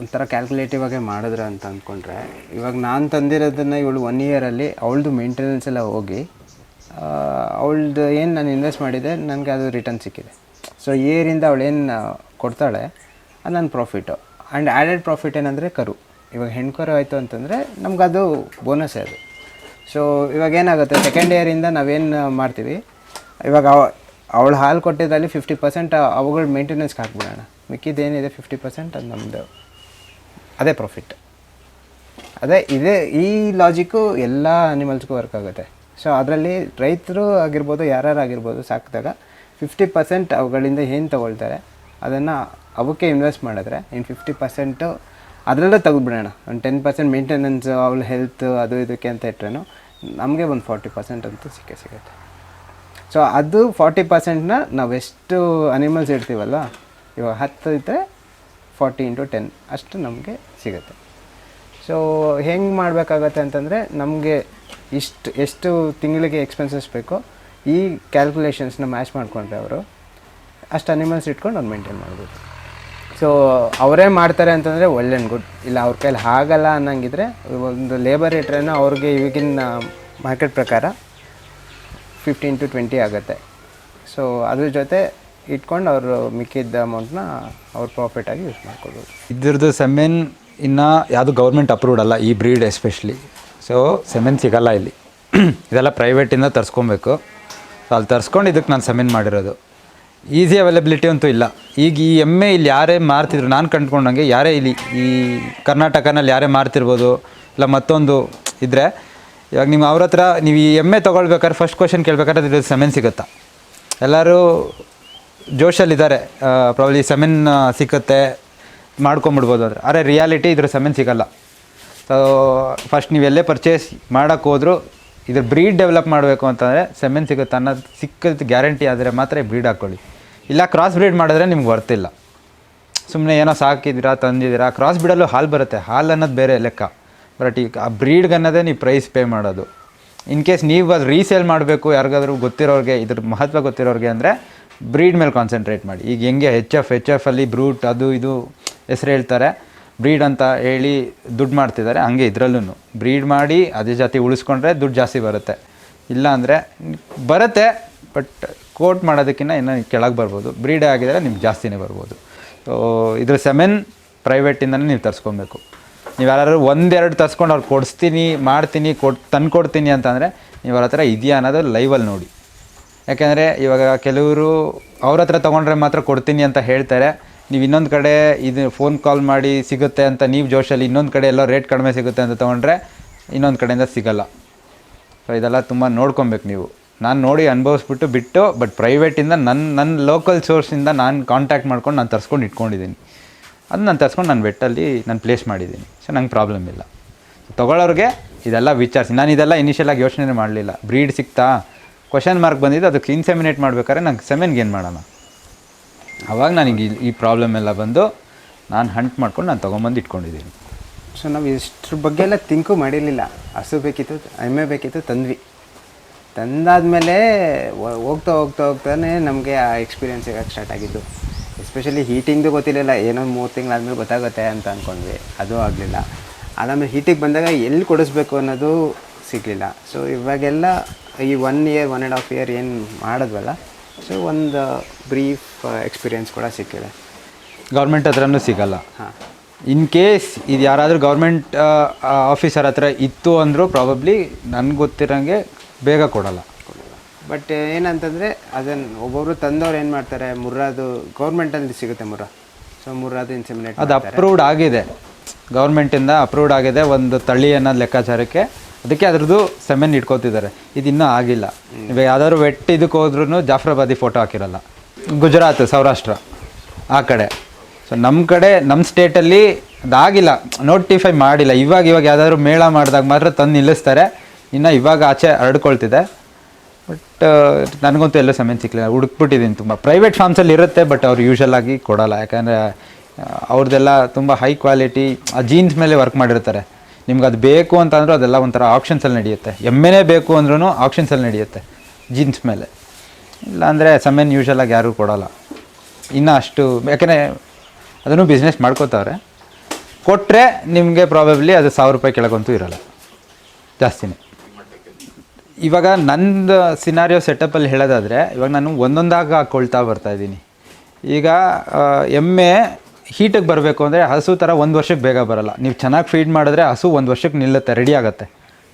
ಒಂಥರ ಕ್ಯಾಲ್ಕುಲೇಟಿವ್ ಆಗೇ ಮಾಡಿದ್ರೆ ಅಂತ ಅಂದ್ಕೊಂಡ್ರೆ ಇವಾಗ ನಾನು ತಂದಿರೋದನ್ನು ಇವಳು ಒನ್ ಇಯರಲ್ಲಿ ಅವಳದು ಮೇಂಟೆನೆನ್ಸ್ ಎಲ್ಲ ಹೋಗಿ ಅವಳದು ಏನು ನಾನು ಇನ್ವೆಸ್ಟ್ ಮಾಡಿದೆ, ನನಗೆ ಅದು ರಿಟರ್ನ್ ಸಿಕ್ಕಿದೆ. ಸೊ ಇಯರಿಂದ ಏನು ಕೊಡ್ತಾಳೆ, ಅದು ನನ್ನ ಪ್ರಾಫಿಟು ಆ್ಯಂಡ್ ಆ್ಯಡೆಡ್ ಪ್ರಾಫಿಟ್ ಏನಂದರೆ ಕರು. ಇವಾಗ ಹೆಣ್ಕರು ಆಯಿತು ಅಂತಂದರೆ ನಮಗದು ಬೋನಸ್ಸೇ ಅದು. ಸೊ ಇವಾಗ ಏನಾಗುತ್ತೆ ಸೆಕೆಂಡ್ ಇಯರಿಂದ ನಾವೇನು ಮಾಡ್ತೀವಿ, ಇವಾಗ ಅವಳು ಹಾಲು ಕೊಟ್ಟಿದ್ದಲ್ಲಿ ಫಿಫ್ಟಿ ಪರ್ಸೆಂಟ್ ಅವುಗಳ ಮೇಂಟೆನೆನ್ಸ್ಗೆ ಹಾಕ್ಬಿಡೋಣ. ಮಿಕ್ಕಿದ್ದೇನಿದೆ ಫಿಫ್ಟಿ ಪರ್ಸೆಂಟ್ ಅದು ನಮ್ಮದು ಅದೇ ಪ್ರಾಫಿಟ್ ಅದೇ ಇದೇ, ಈ ಲಾಜಿಕ್ಕು ಎಲ್ಲ ಅನಿಮಲ್ಸ್ಗೂ ವರ್ಕ್ ಆಗುತ್ತೆ. ಸೊ ಅದರಲ್ಲಿ ರೈತರು ಆಗಿರ್ಬೋದು, ಯಾರ್ಯಾರು ಆಗಿರ್ಬೋದು ಸಾಕಿದಾಗ ಫಿಫ್ಟಿ ಪರ್ಸೆಂಟ್ ಅವುಗಳಿಂದ ಏನು ತೊಗೊಳ್ತಾರೆ, ಅದನ್ನು ಅವಕ್ಕೆ ಇನ್ವೆಸ್ಟ್ ಮಾಡಿದ್ರೆ ಇನ್ನು ಫಿಫ್ಟಿ ಪರ್ಸೆಂಟು ಅದರಲ್ಲೇ ತೆಗೆದುಬಿಡೋಣ. ಒಂದು ಟೆನ್ ಪರ್ಸೆಂಟ್ ಮೇಂಟೆನೆನ್ಸ್ ಅವಳ ಹೆಲ್ತ್ ಅದು ಇದಕ್ಕೆ ಅಂತ ಇಟ್ರೇನು ನಮಗೆ ಒಂದು ಫಾರ್ಟಿ ಪರ್ಸೆಂಟ್ ಅಂತೂ ಸಿಕ್ಕೇ ಸಿಗುತ್ತೆ. ಸೊ ಅದು ಫಾರ್ಟಿ ಪರ್ಸೆಂಟ್ನ ನಾವು ಎಷ್ಟು ಅನಿಮಲ್ಸ್ ಇಡ್ತೀವಲ್ಲ ಇವಾಗ ಹತ್ತು ಇದ್ದರೆ ಫಾರ್ಟಿ ಇಂಟು ಟೆನ್ ಅಷ್ಟು ನಮಗೆ ಸಿಗುತ್ತೆ. ಸೊ ಹೆಂಗೆ ಮಾಡಬೇಕಾಗತ್ತೆ ಅಂತಂದರೆ ನಮಗೆ ಇಷ್ಟು, ಎಷ್ಟು ತಿಂಗಳಿಗೆ ಎಕ್ಸ್ಪೆನ್ಸಸ್ ಬೇಕೋ ಈ ಕ್ಯಾಲ್ಕುಲೇಷನ್ಸ್ನ ಮ್ಯಾಚ್ ಮಾಡಿಕೊಂಡ್ರೆ ಅವರು ಅಷ್ಟು ಅನಿಮಲ್ಸ್ ಇಟ್ಕೊಂಡು ಅವ್ರು ಮೇಂಟೈನ್ ಮಾಡ್ಬೋದು. ಸೊ ಅವರೇ ಮಾಡ್ತಾರೆ ಅಂತಂದರೆ ಒಳ್ಳೆ ಗುಡ್ ಇಲ್ಲ, ಅವ್ರ ಕೈಲಿ ಆಗಲ್ಲ ಅನ್ನಂಗಿದ್ರೆ ಒಂದು ಲೇಬರ್ ಇಟ್ರೇನೋ ಅವ್ರಿಗೆ ಈಗಿನ ಮಾರ್ಕೆಟ್ ಪ್ರಕಾರ ಫಿಫ್ಟೀನ್ ಟು ಟ್ವೆಂಟಿ ಆಗುತ್ತೆ. ಸೊ ಅದ್ರ ಜೊತೆ ಇಟ್ಕೊಂಡು ಅವರು ಮಿಕ್ಕಿದ್ದ ಅಮೌಂಟ್ನ ಅವ್ರ ಪ್ರಾಫಿಟಾಗಿ ಯೂಸ್ ಮಾಡ್ಕೊಳ್ಬೋದು ಇದ್ರದ್ದು ಸೆಮೆನ್ ಇನ್ನು ಯಾವುದು ಗೌರ್ಮೆಂಟ್ ಅಪ್ರೂವ್ಡ್ ಅಲ್ಲ, ಈ ಬ್ರೀಡ್ ಎಸ್ಪೆಷಲಿ ಸೊ ಸೆಮೆನ್ ಸಿಗಲ್ಲ ಇಲ್ಲಿ. *clears throat* ಇದೆಲ್ಲ ಪ್ರೈವೇಟಿಂದ ತರಿಸ್ಕೊಬೇಕು. ಸೊ ಅಲ್ಲಿ ತರಿಸ್ಕೊಂಡು ಇದಕ್ಕೆ ನಾನು ಸೆಮೆನ್ ಮಾಡಿರೋದು. ಈಸಿ ಅವೈಲಬಿಲಿಟಿ ಅಂತೂ ಇಲ್ಲ. ಈಗ ಈ ಎಮ್ಮೆ ಇಲ್ಲಿ ಯಾರೇ ಮಾರ್ತಿದ್ರು, ನಾನು ಕಂಡ್ಕೊಂಡಂಗೆ ಯಾರೇ ಇಲ್ಲಿ ಈ ಕರ್ನಾಟಕನಲ್ಲಿ ಯಾರೇ ಮಾರ್ತಿರ್ಬೋದು, ಇಲ್ಲ ಮತ್ತೊಂದು ಇದ್ದರೆ ಇವಾಗ ನಿಮ್ಗೆ ಅವ್ರ ಹತ್ರ ನೀವು ಈ ಎಮ್ಮೆ ತೊಗೊಳ್ಬೇಕಾದ್ರೆ ಫಸ್ಟ್ ಕ್ವಶನ್ ಕೇಳ್ಬೇಕಾದ್ರೆ ಅದ್ರ ಸೆಮೆನ್ ಸಿಗುತ್ತಾ? ಎಲ್ಲರೂ ಜೋಶಲ್ಲಿದ್ದಾರೆ. ಪ್ರಾಬ್ಲಿ ಸೆಮೆನ್ ಸಿಕ್ಕುತ್ತೆ ಮಾಡ್ಕೊಂಬಿಡ್ಬೋದು ಅಂದರೆ ಅರೆ ರಿಯಾಲಿಟಿ ಇದ್ರ ಸೆಮೆನ್ ಸಿಗಲ್ಲ. ಸೊ ಫಸ್ಟ್ ನೀವು ಎಲ್ಲೇ ಪರ್ಚೇಸ್ ಮಾಡೋಕ್ಕೆ ಹೋದರೂ ಇದ್ರ ಬ್ರೀಡ್ ಡೆವಲಪ್ ಮಾಡಬೇಕು ಅಂತಂದರೆ ಸೆಮೆನ್ ಸಿಗುತ್ತೆ ಅನ್ನೋದು ಸಿಕ್ಕದ ಗ್ಯಾರಂಟಿ ಆದರೆ ಮಾತ್ರ ಬ್ರೀಡ್ ಹಾಕ್ಕೊಳ್ಳಿ ಇಲ್ಲ ಕ್ರಾಸ್ ಬ್ರೀಡ್ ಮಾಡಿದ್ರೆ ನಿಮ್ಗೆ ವರ್ತಿಲ್ಲ ಸುಮ್ಮನೆ ಏನೋ ಸಾಕಿದ್ದೀರಾ, ತಂದಿದ್ದೀರಾ ಕ್ರಾಸ್ ಬ್ರೀಡಲ್ಲೂ ಹಾಲು ಬರುತ್ತೆ. ಹಾಲು ಅನ್ನೋದು ಬೇರೆ ಲೆಕ್ಕ. ಬಟ್ ಈಗ ಆ ಬ್ರೀಡ್ಗೆ ಅನ್ನೋದೇ ನೀವು ಪ್ರೈಸ್ ಪೇ ಮಾಡೋದು. ಇನ್ ಕೇಸ್ ನೀವು ಅದು ರೀಸೇಲ್ ಮಾಡಬೇಕು, ಯಾರಿಗಾದ್ರೂ ಗೊತ್ತಿರೋರಿಗೆ, ಇದ್ರ ಮಹತ್ವ ಗೊತ್ತಿರೋರಿಗೆ ಅಂದರೆ ಬ್ರೀಡ್ ಮೇಲೆ ಕಾನ್ಸಂಟ್ರೇಟ್ ಮಾಡಿ. ಈಗ ಹೆಂಗೆ ಹೆಚ್ ಎಫ್ ಹೆಚ್ ಎಫ್ ಅಲ್ಲಿ ಬ್ರೂಟ್ ಅದು ಇದು ಹೆಸರು ಹೇಳ್ತಾರೆ. ಬ್ರೀಡ್ ಅಂತ ಹೇಳಿ ದುಡ್ಡು ಮಾಡ್ತಿದ್ದಾರೆ, ಹಂಗೆ ಇದರಲ್ಲೂ ಬ್ರೀಡ್ ಮಾಡಿ ಅದೇ ಜಾತಿ ಉಳಿಸ್ಕೊಂಡ್ರೆ ದುಡ್ಡು ಜಾಸ್ತಿ ಬರುತ್ತೆ. ಇಲ್ಲ ಅಂದರೆ ಬರುತ್ತೆ ಬಟ್ ಕೋಟ್ ಮಾಡೋದಕ್ಕಿಂತ ಇನ್ನೂ ಕೆಳಗೆ ಬರ್ಬೋದು. ಬ್ರೀಡ್ ಆಗಿದರೆ ನಿಮ್ಗೆ ಜಾಸ್ತಿನೇ ಬರ್ಬೋದು. ಸೊ ಇದ್ರ ಸೆಮೆನ್ ಪ್ರೈವೇಟಿಂದನೇ ನೀವು ತರಿಸ್ಕೊಬೇಕು. ನೀವು ಯಾರು ಒಂದೆರಡು ತರ್ಸ್ಕೊಂಡು ಅವ್ರು ಕೊಡಿಸ್ತೀನಿ, ಮಾಡ್ತೀನಿ, ಕೊಡ್ ತಂದು ಕೊಡ್ತೀನಿ ಅಂತಂದರೆ ನೀವು ಅವ್ರ ಹತ್ರ ಇದೆಯಾ ಅನ್ನೋದು ಲೈವಲ್ಲಿ ನೋಡಿ. ಯಾಕೆಂದರೆ ಇವಾಗ ಕೆಲವರು ಅವ್ರ ಹತ್ರ ತೊಗೊಂಡ್ರೆ ಮಾತ್ರ ಕೊಡ್ತೀನಿ ಅಂತ ಹೇಳ್ತಾರೆ. ನೀವು ಇನ್ನೊಂದು ಕಡೆ ಇದು ಫೋನ್ ಕಾಲ್ ಮಾಡಿ ಸಿಗುತ್ತೆ ಅಂತ ನೀವು ಜೋಶಲ್ಲಿ ಇನ್ನೊಂದು ಕಡೆ ಎಲ್ಲ ರೇಟ್ ಕಡಿಮೆ ಸಿಗುತ್ತೆ ಅಂತ ತೊಗೊಂಡ್ರೆ ಇನ್ನೊಂದು ಕಡೆಯಿಂದ ಸಿಗಲ್ಲ. ಸೊ ಇದೆಲ್ಲ ತುಂಬ ನೋಡ್ಕೊಬೇಕು ನೀವು. ನಾನು ನೋಡಿ ಅನುಭವಿಸ್ಬಿಟ್ಟು ಬಿಟ್ಟು ಬಟ್ ಪ್ರೈವೇಟಿಂದ ನನ್ನ ನನ್ನ ಲೋಕಲ್ ಸೋರ್ಸಿಂದ ನಾನು ಕಾಂಟ್ಯಾಕ್ಟ್ ಮಾಡ್ಕೊಂಡು ನಾನು ತರಿಸ್ಕೊಂಡು ಇಟ್ಕೊಂಡಿದ್ದೀನಿ. ಅದು ನಾನು ತರಿಸ್ಕೊಂಡು ನಾನು ಬೆಟ್ಟಲ್ಲಿ ನಾನು ಪ್ಲೇಸ್ ಮಾಡಿದ್ದೀನಿ. ಸೊ ನಂಗೆ ಪ್ರಾಬ್ಲಮ್ ಇಲ್ಲ. ತೊಗೊಳ್ಳೋರಿಗೆ ಇದೆಲ್ಲ ವಿಚಾರಿಸಿ. ನಾನು ಇದೆಲ್ಲ ಇನಿಷಿಯಲಾಗಿ ಯೋಚನೆ ಮಾಡಲಿಲ್ಲ. ಬ್ರೀಡ್ ಸಿಗ್ತಾ ಕ್ವಶನ್ ಮಾರ್ಕ್ ಬಂದಿದ್ದು ಅದಕ್ಕೆ ಇನ್ಸೆಮಿನೇಟ್ ಮಾಡ್ಬೇಕಾದ್ರೆ ನಂಗೆ ಸೆಮೆನ್ಗೆ ಏನು ಮಾಡೋಣ. ಅವಾಗ ನನಗೆ ಈ- ಪ್ರಾಬ್ಲಮ್ ಎಲ್ಲ ಬಂದು ನಾನು ಹಂಟ್ ಮಾಡ್ಕೊಂಡು ನಾನು ತೊಗೊಂಬಂದು ಇಟ್ಕೊಂಡಿದ್ದೀನಿ. ಸೊ ನಾವು ಇಷ್ಟ್ರ ಬಗ್ಗೆ ಎಲ್ಲ ತಿಂಕು ಮಾಡಿರಲಿಲ್ಲ. ಹಸು ಬೇಕಿತ್ತು, ಎಮ್ಮೆ ಬೇಕಿತ್ತು, ತಂದ್ವಿ. ತಂದಾದಮೇಲೆ ಹೋಗ್ತಾ ಹೋಗ್ತಾ ಹೋಗ್ತಾನೆ ನಮಗೆ ಆ ಎಕ್ಸ್ಪೀರಿಯನ್ಸ್ ಸಿಗೋಕ್ಕೆ ಸ್ಟಾರ್ಟ್ ಆಗಿದ್ದು. ಎಸ್ಪೆಷಲಿ ಹೀಟಿಂಗ್ದು ಗೊತ್ತಿರಲಿಲ್ಲ. ಏನೋ ಮೂರು ತಿಂಗಳಾದ್ಮೇಲೆ ಗೊತ್ತಾಗುತ್ತೆ ಅಂತ ಅಂದ್ಕೊಂಡ್ವಿ ಅದು ಆಗಲಿಲ್ಲ. ಅದಾದಮೇಲೆ ಹೀಟಿಗೆ ಬಂದಾಗ ಎಲ್ಲಿ ಕೊಡಿಸ್ಬೇಕು ಅನ್ನೋದು ಸಿಗಲಿಲ್ಲ. ಸೊ ಇವಾಗೆಲ್ಲ ಈ one year one and half year ಏನು ಮಾಡಿದ್ವಲ್ಲ ಸೊ ಒಂದು ಬ್ರೀಫ್ ಎಕ್ಸ್ಪೀರಿಯನ್ಸ್ ಕೂಡ ಸಿಕ್ಕಿದೆ. ಗೌರ್ಮೆಂಟ್ ಹತ್ರನೂ ಸಿಗಲ್ಲ. ಹಾಂ. ಇನ್ ಕೇಸ್ ಇದು ಯಾರಾದರೂ ಗೌರ್ಮೆಂಟ್ ಆಫೀಸರ್ ಹತ್ರ ಇತ್ತು ಅಂದರೂ ಪ್ರಾಬಬ್ಲಿ ನನಗೆ ಗೊತ್ತಿರೋಂಗೆ ಬೇಗ ಕೊಡಲ್ಲ. ಬಟ್ ಏನಂತಂದರೆ ಅದನ್ನು ಒಬ್ಬೊಬ್ರು ತಂದವ್ರು ಏನು ಮಾಡ್ತಾರೆ ಮುರ್ರಾದು ಗೌರ್ಮೆಂಟಲ್ಲಿ ಸಿಗುತ್ತೆ ಮುರ್ರಾ. ಸೊ ಮುರ್ರಾದು ಇನ್ಸೆಮಿನೇಟ್ ಅದು ಅಪ್ರೂವ್ಡ್ ಆಗಿದೆ. ಗೌರ್ಮೆಂಟಿಂದ ಅಪ್ರೂವ್ಡ್ ಆಗಿದೆ ಒಂದು ತಳಿ ಅನ್ನೋದು ಲೆಕ್ಕಾಚಾರಕ್ಕೆ. ಅದಕ್ಕೆ ಅದ್ರದ್ದು ಸೆಮೆನ್ ಇಟ್ಕೋತಿದ್ದಾರೆ. ಇದು ಇನ್ನೂ ಆಗಿಲ್ಲ ಇವಾಗ ಯಾವ್ದಾದ್ರು ವೆಟ್ ಇದಕ್ಕೆ ಹೋದ್ರೂ ಜಾಫ್ರಾಬಾದಿ ಫೋಟೋ ಹಾಕಿರಲ್ಲ. ಗುಜರಾತ್ ಸೌರಾಷ್ಟ್ರ ಆ ಕಡೆ. ಸೊ ನಮ್ಮ ಕಡೆ ನಮ್ಮ ಸ್ಟೇಟಲ್ಲಿ ಅದಾಗಿಲ್ಲ. ನೋಟಿಫೈ ಮಾಡಿಲ್ಲ. ಇವಾಗ ಇವಾಗ ಯಾವ್ದಾದ್ರು ಮೇಳ ಮಾಡಿದಾಗ ಮಾತ್ರ ತಂದು ನಿಲ್ಲಿಸ್ತಾರೆ. ಇನ್ನು ಇವಾಗ ಆಚೆ ಹರಡ್ಕೊಳ್ತಿದೆ. ಬಟ್ ನನಗಂತೂ ಎಲ್ಲ ಸಮಯ ಸಿಕ್ಕಲಿಲ್ಲ ಹುಡುಕ್ಬಿಟ್ಟಿದ್ದೀನಿ ತುಂಬ. ಪ್ರೈವೇಟ್ ಫಾರ್ಮ್ಸಲ್ಲಿ ಇರುತ್ತೆ ಬಟ್ ಅವ್ರು ಯೂಶಲ್ ಆಗಿ ಕೊಡಲ್ಲ. ಯಾಕಂದರೆ ಅವ್ರದ್ದೆಲ್ಲ ತುಂಬ ಹೈ ಕ್ವಾಲಿಟಿ ಆ ಜೀನ್ಸ್ ಮೇಲೆ ವರ್ಕ್ ಮಾಡಿರ್ತಾರೆ. ನಿಮ್ಗೆ ಅದು ಬೇಕು ಅಂತಂದ್ರೂ ಅದೆಲ್ಲ ಒಂಥರ ಆಪ್ಷನ್ಸಲ್ಲಿ ನಡೆಯುತ್ತೆ. ಎಮ್ಮೆನೇ ಬೇಕು ಅಂದ್ರೂ ಆಪ್ಷನ್ಸಲ್ಲಿ ನಡೆಯುತ್ತೆ ಜೀನ್ಸ್ ಮೇಲೆ. ಇಲ್ಲಾಂದರೆ ಸಮೇನ್ ಯೂಶಲಾಗಿ ಯಾರೂ ಕೊಡೋಲ್ಲ. ಇನ್ನೂ ಅಷ್ಟು, ಯಾಕೆಂದರೆ ಅದನ್ನು ಬಿಸ್ನೆಸ್ ಮಾಡ್ಕೋತಾವ್ರೆ. ಕೊಟ್ಟರೆ ನಿಮಗೆ ಪ್ರಾಬಬ್ಲಿ ಅದು ಸಾವಿರ ರೂಪಾಯಿ ಕೆಳಗಂತೂ ಇರೋಲ್ಲ. ಜಾಸ್ತಿನೇ. ಇವಾಗ ನಂದು ಸಿನಾರಿಯೋ ಸೆಟಪಲ್ಲಿ ಹೇಳೋದಾದರೆ, ಇವಾಗ ನಾನು ಒಂದೊಂದಾಗಿ ಹಾಕ್ಕೊಳ್ತಾ ಬರ್ತಾ ಇದ್ದೀನಿ. ಈಗ ಎಮ್ಮೆ ಹೀಟಿಗೆ ಬರಬೇಕು ಅಂದರೆ ಹಸು ಥರ ಒಂದು ವರ್ಷಕ್ಕೆ ಬೇಗ ಬರಲ್ಲ. ನೀವು ಚೆನ್ನಾಗಿ ಫೀಡ್ ಮಾಡಿದ್ರೆ ಹಸು ಒಂದು ವರ್ಷಕ್ಕೆ ನಿಲ್ಲುತ್ತೆ ರೆಡಿ ಆಗುತ್ತೆ.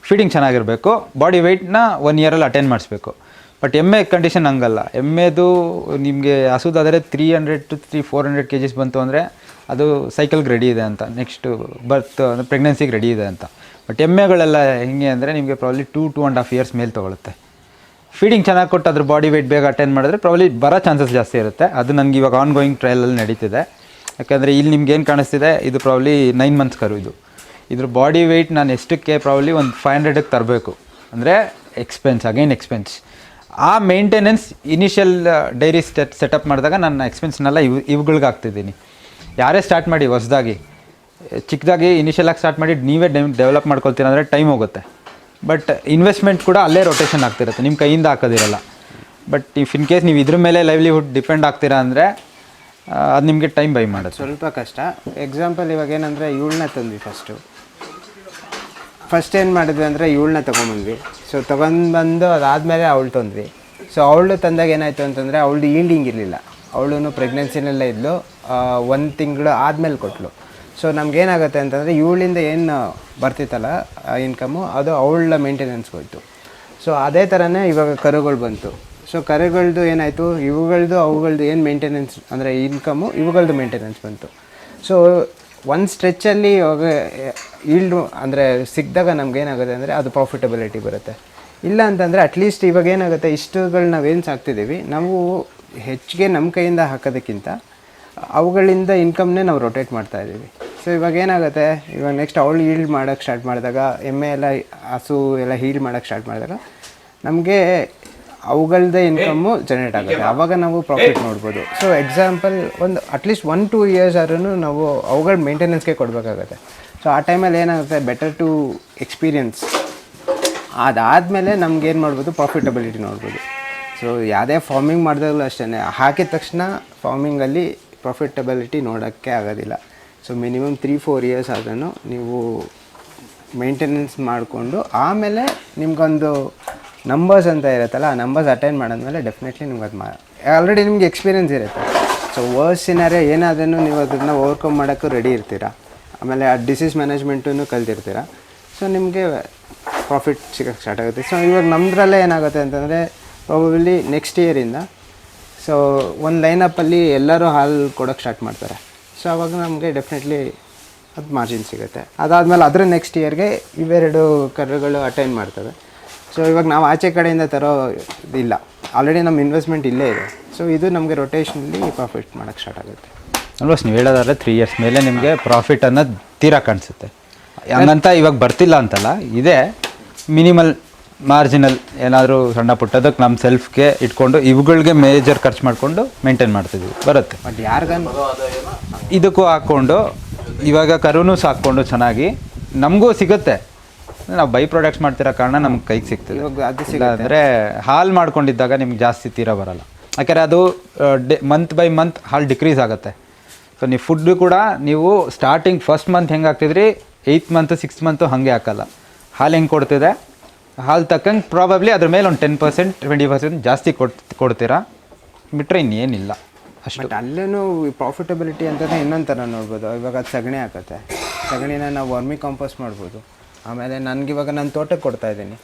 ಫೀಡಿಂಗ್ ಚೆನ್ನಾಗಿರಬೇಕು ಬಾಡಿ ವೆಯ್ಟ್ನ ಒನ್ ಇಯರಲ್ಲಿ ಅಟೆಂಡ್ ಮಾಡಿಸ್ಬೇಕು. ಬಟ್ ಎಮ್ಮೆ ಕಂಡೀಷನ್ ಹಂಗಲ್ಲ. ಎಮ್ಮೆದು ನಿಮಗೆ ಹಸುದಾದರೆ three hundred to three four hundred K Gs ಬಂತು ಅಂದರೆ ಅದು ಸೈಕಲ್ಗೆ ರೆಡಿ ಇದೆ ಅಂತ. ನೆಕ್ಸ್ಟು ಬರ್ತ್ ಅಂದರೆ ಪ್ರೆಗ್ನೆನ್ಸಿಗೆ ರೆಡಿ ಇದೆ ಅಂತ. ಬಟ್ ಎಮ್ಮೆಗಳೆಲ್ಲ ಹೇಗೆ ಅಂದರೆ ನಿಮಗೆ probably two two and half years ಮೇಲೆ ತೊಗೊಳುತ್ತೆ. ಫೀಡಿಂಗ್ ಚೆನ್ನಾಗಿ ಕೊಟ್ಟು ಅದ್ರ ಬಾಡಿ ವೆಯ್ಟ್ ಬೇಗ ಅಟೆಂಡ್ ಮಾಡಿದ್ರೆ ಪ್ರಾಬ್ಲಿ ಬರೋ ಚಾನ್ಸಸ್ ಜಾಸ್ತಿ ಇರುತ್ತೆ. ಅದು ನನಗೆ ಇವಾಗ ಆನ್ ಗೋಯಿಂಗ್ ಟ್ರಯಲಲ್ಲಿ ನಡೀತಿದೆ. ಯಾಕಂದರೆ ಇಲ್ಲಿ ನಿಮ್ಗೆ ಏನು ಕಾಣಿಸ್ತಿದೆ? ಇದು ಪ್ರಾಬ್ಲಿ ನೈನ್ ಮಂತ್ಸ್ ಕರು ಇದು. ಇದ್ರ ಬಾಡಿ ವೆಯ್ಟ್ ನಾನು ಎಷ್ಟಕ್ಕೆ ಪ್ರಾಬ್ಲಿ ಒಂದು ಫೈವ್ ಹಂಡ್ರೆಡಿಗೆ ತರಬೇಕು. ಅಂದರೆ ಎಕ್ಸ್ಪೆನ್ಸ್ ಅಗೈನ್ ಎಕ್ಸ್ಪೆನ್ಸ್ ಆ maintenance initial dairy set setup ಮಾಡಿದಾಗ ನನ್ನ ಎಕ್ಸ್ಪೆನ್ಸ್ನೆಲ್ಲ ಇವು, ಇವುಗಳಿಗೆ ಹಾಕ್ತಿದ್ದೀನಿ. ಯಾರೇ ಸ್ಟಾರ್ಟ್ ಮಾಡಿ ಹೊಸದಾಗಿ. ಚಿಕ್ಕದಾಗಿ ಇನಿಷಿಯಲಾಗಿ ಸ್ಟಾರ್ಟ್ ಮಾಡಿ ನೀವೇ ಡೆವಲಪ್ ಮಾಡ್ಕೊಳ್ತೀರ ಅಂದರೆ ಟೈಮ್ ಹೋಗುತ್ತೆ. ಬಟ್ ಇನ್ವೆಸ್ಟ್ಮೆಂಟ್ ಕೂಡ ಅಲ್ಲೇ ರೊಟೇಷನ್ ಆಗ್ತಿರುತ್ತೆ. ನಿಮ್ಮ ಕೈಯಿಂದ ಹಾಕೋದಿರಲ್ಲ. ಬಟ್ ಇಫ್ ಇನ್ ಕೇಸ್ ನೀವು ಇದ್ರ ಮೇಲೆ ಲೈವ್ಲಿಹುಡ್ ಡಿಪೆಂಡ್ ಆಗ್ತೀರಾ ಅಂದರೆ ಅದು ನಿಮಗೆ ಟೈಮ್ ಬೈ ಮಾಡೋದು ಸ್ವಲ್ಪ ಕಷ್ಟ. ಎಕ್ಸಾಂಪಲ್ ಇವಾಗ ಏನಂದರೆ ಇವಳನ್ನ ತಂದ್ವಿ ಫಸ್ಟು ಫಸ್ಟ್ ಏನು ಮಾಡಿದ್ವಿ ಅಂದರೆ ಇವಳನ್ನ ತೊಗೊಂಬಂದ್ವಿ. ಸೊ ತೊಗೊಂಡು ಬಂದು ಅದಾದಮೇಲೆ ಅವಳು ತಂದ್ವಿ. ಸೊ ಅವಳು ತಂದಾಗ ಏನಾಯಿತು ಅಂತಂದರೆ ಅವಳು ಈಲ್ಡಿಂಗ್ ಇರಲಿಲ್ಲ. ಅವಳು ಪ್ರೆಗ್ನೆನ್ಸಿನಲ್ಲೇ ಇದ್ಲು. ಒಂದು ತಿಂಗಳು ಆದಮೇಲೆ ಕೊಟ್ಟಳು ಸೊ ನಮಗೇನಾಗುತ್ತೆ ಅಂತಂದರೆ ಇವಳಿಂದ ಏನು ಬರ್ತಿತ್ತಲ್ಲ ಇನ್ಕಮು ಅದು ಅವಳ ಮೇಂಟೆನೆನ್ಸ್ಗೆ ಹೋಯ್ತು. ಸೊ ಅದೇ ಥರನೇ ಇವಾಗ ಕರುಗಳು ಬಂತು. ಸೊ ಕರುಗಳದ್ದು ಏನಾಯಿತು ಇವುಗಳದ್ದು ಅವುಗಳದ್ದು ಏನು ಮೇಂಟೆನೆನ್ಸ್ ಅಂದರೆ ಇನ್ಕಮು ಇವುಗಳದ್ದು ಮೇಂಟೆನೆನ್ಸ್ ಬಂತು. ಸೊ ಒಂದು ಸ್ಟ್ರೆಚ್ಚಲ್ಲಿ ಇವಾಗ ಈಲ್ಡು ಅಂದರೆ ಸಿಕ್ಕಿದಾಗ ನಮ್ಗೆ ಏನಾಗುತ್ತೆ ಅಂದರೆ ಅದು ಪ್ರಾಫಿಟಬಿಲಿಟಿ ಬರುತ್ತೆ. ಇಲ್ಲ ಅಂತಂದರೆ ಅಟ್ಲೀಸ್ಟ್ ಇವಾಗ ಏನಾಗುತ್ತೆ, ಇಷ್ಟುಗಳು ನಾವೇನು ಸಾಕ್ತಿದ್ದೀವಿ, ನಾವು ಹೆಚ್ಚಿಗೆ ನಮ್ಮ ಕೈಯಿಂದ ಹಾಕೋದಕ್ಕಿಂತ, ಅವುಗಳಿಂದ ಇನ್ಕಮ್ನೇ ನಾವು ರೊಟೇಟ್ ಮಾಡ್ತಾ ಇದ್ದೀವಿ. ಸೊ ಇವಾಗ ಏನಾಗುತ್ತೆ? ಇವಾಗ ನೆಕ್ಸ್ಟ್ ಅವಳು ಈಲ್ಡ್ ಮಾಡೋಕ್ಕೆ ಸ್ಟಾರ್ಟ್ ಮಾಡಿದಾಗ ಎಮ್ಮೆ ಎಲ್ಲ ಹಸು ಎಲ್ಲ ಹೀಲ್ಡ್ ಮಾಡೋಕ್ಕೆ ಸ್ಟಾರ್ಟ್ ಮಾಡಿದಾಗ ನಮಗೆ ಅವುಗಳದ್ದೇ ಇನ್ಕಮ್ಮು ಜನರೇಟ್ ಆಗುತ್ತೆ. ಆವಾಗ ನಾವು ಪ್ರಾಫಿಟ್ ನೋಡ್ಬೋದು. ಸೊ ಎಕ್ಸಾಂಪಲ್ ಒಂದು at least one two years ಆದ್ರೂ ನಾವು ಅವುಗಳ ಮೇಂಟೆನೆನ್ಸ್ಗೆ ಕೊಡಬೇಕಾಗತ್ತೆ. ಸೊ ಆ ಟೈಮಲ್ಲಿ ಏನಾಗುತ್ತೆ? ಬೆಟರ್ ಟು ಎಕ್ಸ್ಪೀರಿಯನ್ಸ್ ಅದಾದಮೇಲೆ ನಮ್ಗೆ ಏನು ಮಾಡ್ಬೋದು? ಪ್ರಾಫಿಟಬಿಲಿಟಿ ನೋಡ್ಬೋದು. ಸೊ ಯಾವುದೇ ಫಾರ್ಮಿಂಗ್ ಮಾಡಿದಾಗಲೂ ಅಷ್ಟೇ ಹಾಕಿದ ತಕ್ಷಣ ಫಾರ್ಮಿಂಗಲ್ಲಿ ಪ್ರಾಫಿಟಬಿಲಿಟಿ ನೋಡೋಕ್ಕೆ ಆಗೋದಿಲ್ಲ. So minimum three four years ಅದನ್ನು ನೀವು ಮೇಂಟೆನೆನ್ಸ್ ಮಾಡಿಕೊಂಡು ಆಮೇಲೆ ನಿಮ್ಗೊಂದು ನಂಬರ್ಸ್ ಅಂತ ಇರುತ್ತಲ್ಲ, ಆ ನಂಬರ್ಸ್ ಅಟೆಂಡ್ ಮಾಡಿದ್ಮೇಲೆ ಡೆಫಿನೆಟ್ಲಿ ನಿಮ್ಗೆ ಅದು ಮಾ ಆಲ್ರೆಡಿ ನಿಮ್ಗೆ ಎಕ್ಸ್ಪೀರಿಯೆನ್ಸ್ ಇರುತ್ತೆ. ಸೊ ವರ್ಸ್ ಏನಾರೇ ಏನಾದ್ರೂ ನೀವು ಅದನ್ನು ಓವರ್ಕಮ್ ಮಾಡೋಕ್ಕೂ ರೆಡಿ ಇರ್ತೀರಾ? ಆಮೇಲೆ ಆ ಡಿಸೀಸ್ ಮ್ಯಾನೇಜ್ಮೆಂಟನ್ನು ಕಲ್ತಿರ್ತೀರಾ? ಸೊ ನಿಮಗೆ ಪ್ರಾಫಿಟ್ ಸಿಗೋಕ್ಕೆ ಸ್ಟಾರ್ಟ್ ಆಗುತ್ತೆ. ಸೊ ಇವಾಗ ನಮ್ಮದ್ರಲ್ಲೇ ಏನಾಗುತ್ತೆ ಅಂತಂದರೆ ಪ್ರಾಬಬಲಿ ನೆಕ್ಸ್ಟ್ ಇಯರಿಂದ ಸೊ ಒಂದು ಲೈನಪ್ಪಲ್ಲಿ ಎಲ್ಲರೂ ಹಾಲು ಕೊಡೋಕ್ಕೆ ಸ್ಟಾರ್ಟ್ ಮಾಡ್ತಾರೆ. ಸೊ ಅವಾಗ ನಮಗೆ ಡೆಫಿನೆಟ್ಲಿ ಅದು ಮಾರ್ಜಿನ್ ಸಿಗುತ್ತೆ. ಅದಾದಮೇಲೆ ಅದರ ನೆಕ್ಸ್ಟ್ ಇಯರ್ಗೆ ಇವೆರಡು ಕರ್ರುಗಳು ಅಟೈನ್ ಮಾಡ್ತವೆ. ಸೊ ಇವಾಗ ನಾವು ಆಚೆ ಕಡೆಯಿಂದ ತರೋ ಇಲ್ಲ. ಆಲ್ರೆಡಿ ನಮ್ಮ ಇನ್ವೆಸ್ಟ್ಮೆಂಟ್ ಇಲ್ಲೇ ಇದೆ. ಸೊ ಇದು ನಮಗೆ ರೊಟೇಷನಲ್ಲಿ ಪ್ರಾಫಿಟ್ ಮಾಡೋಕ್ಕೆ ಸ್ಟಾರ್ಟ್ ಆಗುತ್ತೆ. ಆಲ್ಮೋಸ್ಟ್ ನೀವು ಹೇಳೋದಾದ್ರೆ ತ್ರೀ ಇಯರ್ಸ್ ಮೇಲೆ ನಿಮಗೆ ಪ್ರಾಫಿಟ್ ಅನ್ನೋದು ತೀರಾ ಕಾಣಿಸುತ್ತೆ. ಹಂಗಂತ ಇವಾಗ ಬರ್ತಿಲ್ಲ ಅಂತಲ್ಲ. ಇದೆ ಮಿನಿಮಲ್ ಮಾರ್ಜಿನಲ್ ಏನಾದರೂ ಸಣ್ಣ ಪುಟ್ಟದಕ್ಕೆ ನಮ್ಮ ಸೆಲ್ಫ್ಗೆ ಇಟ್ಕೊಂಡು ಇವುಗಳಿಗೆ ಮೇಜರ್ ಖರ್ಚು ಮಾಡಿಕೊಂಡು ಮೇಂಟೈನ್ ಮಾಡ್ತಿದ್ವಿ. ಬರುತ್ತೆ. ಬಟ್ ಯಾರಿಗನ್ ಇದಕ್ಕೂ ಹಾಕ್ಕೊಂಡು ಇವಾಗ ಕರುನು ಸಾಕ್ಕೊಂಡು ಚೆನ್ನಾಗಿ ನಮಗೂ ಸಿಗುತ್ತೆ. ನಾವು ಬೈ ಪ್ರಾಡಕ್ಟ್ಸ್ ಮಾಡ್ತಿರೋ ಕಾರಣ ನಮ್ಗೆ ಕೈಗೆ ಸಿಗ್ತದೆ. ಇವಾಗ ಅದು ಸಿಗಲ್ಲ ಅಂದರೆ ಹಾಲು ಮಾಡ್ಕೊಂಡಿದ್ದಾಗ ನಿಮ್ಗೆ ಜಾಸ್ತಿ ತೀರ ಬರಲ್ಲ. ಯಾಕಂದರೆ ಅದು ಡೇ ಮಂತ್ ಬೈ ಮಂತ್ ಹಾಲು ಡಿಕ್ರೀಸ್ ಆಗುತ್ತೆ. ಸೊ ನೀವು ಫುಡ್ಡು ಕೂಡ ನೀವು ಸ್ಟಾರ್ಟಿಂಗ್ ಫಸ್ಟ್ ಮಂತ್ ಹೆಂಗೆ ಹಾಕ್ತಿದ್ರಿ ಏಯ್ತ್ ಮಂತ್ ಸಿಕ್ಸ್ ಮಂತು ಹಾಗೆ ಹಾಕಲ್ಲ. ಹಾಲು ಹೆಂಗೆ ಕೊಡ್ತಿದೆ? ಹಾಲು ತಕ್ಕಂಗೆ ಪ್ರಾಬಬ್ಲಿ ಅದ್ರ ಮೇಲೆ ಒಂದು ಟೆನ್ ಪರ್ಸೆಂಟ್ ಟ್ವೆಂಟಿ ಪರ್ಸೆಂಟ್ ಜಾಸ್ತಿ ಕೊಟ್ಟು ಕೊಡ್ತೀರಾ? ಬಿಟ್ಟರೆ ಇನ್ನೇನಿಲ್ಲ. ಅಷ್ಟು. ಅಲ್ಲೇನು ಅಲ್ಲೂ ಪ್ರಾಫಿಟಬಿಲಿಟಿ ಅಂತಲೇ ಇನ್ನೊಂದು ಥರ ನೋಡ್ಬೋದು. ಇವಾಗ ಅದು ಸಗಣಿ ಹಾಕತ್ತೆ. ಸಗಣಿನ ನಾವು ವರ್ಮಿ ಕಾಂಪೋಸ್ಟ್ ಮಾಡ್ಬೋದು. ಆಮೇಲೆ ನನಗೆ ಇವಾಗ ನಾನು ತೋಟಕ್ಕೆ ಕೊಡ್ತಾ ಇದ್ದೀನಿ.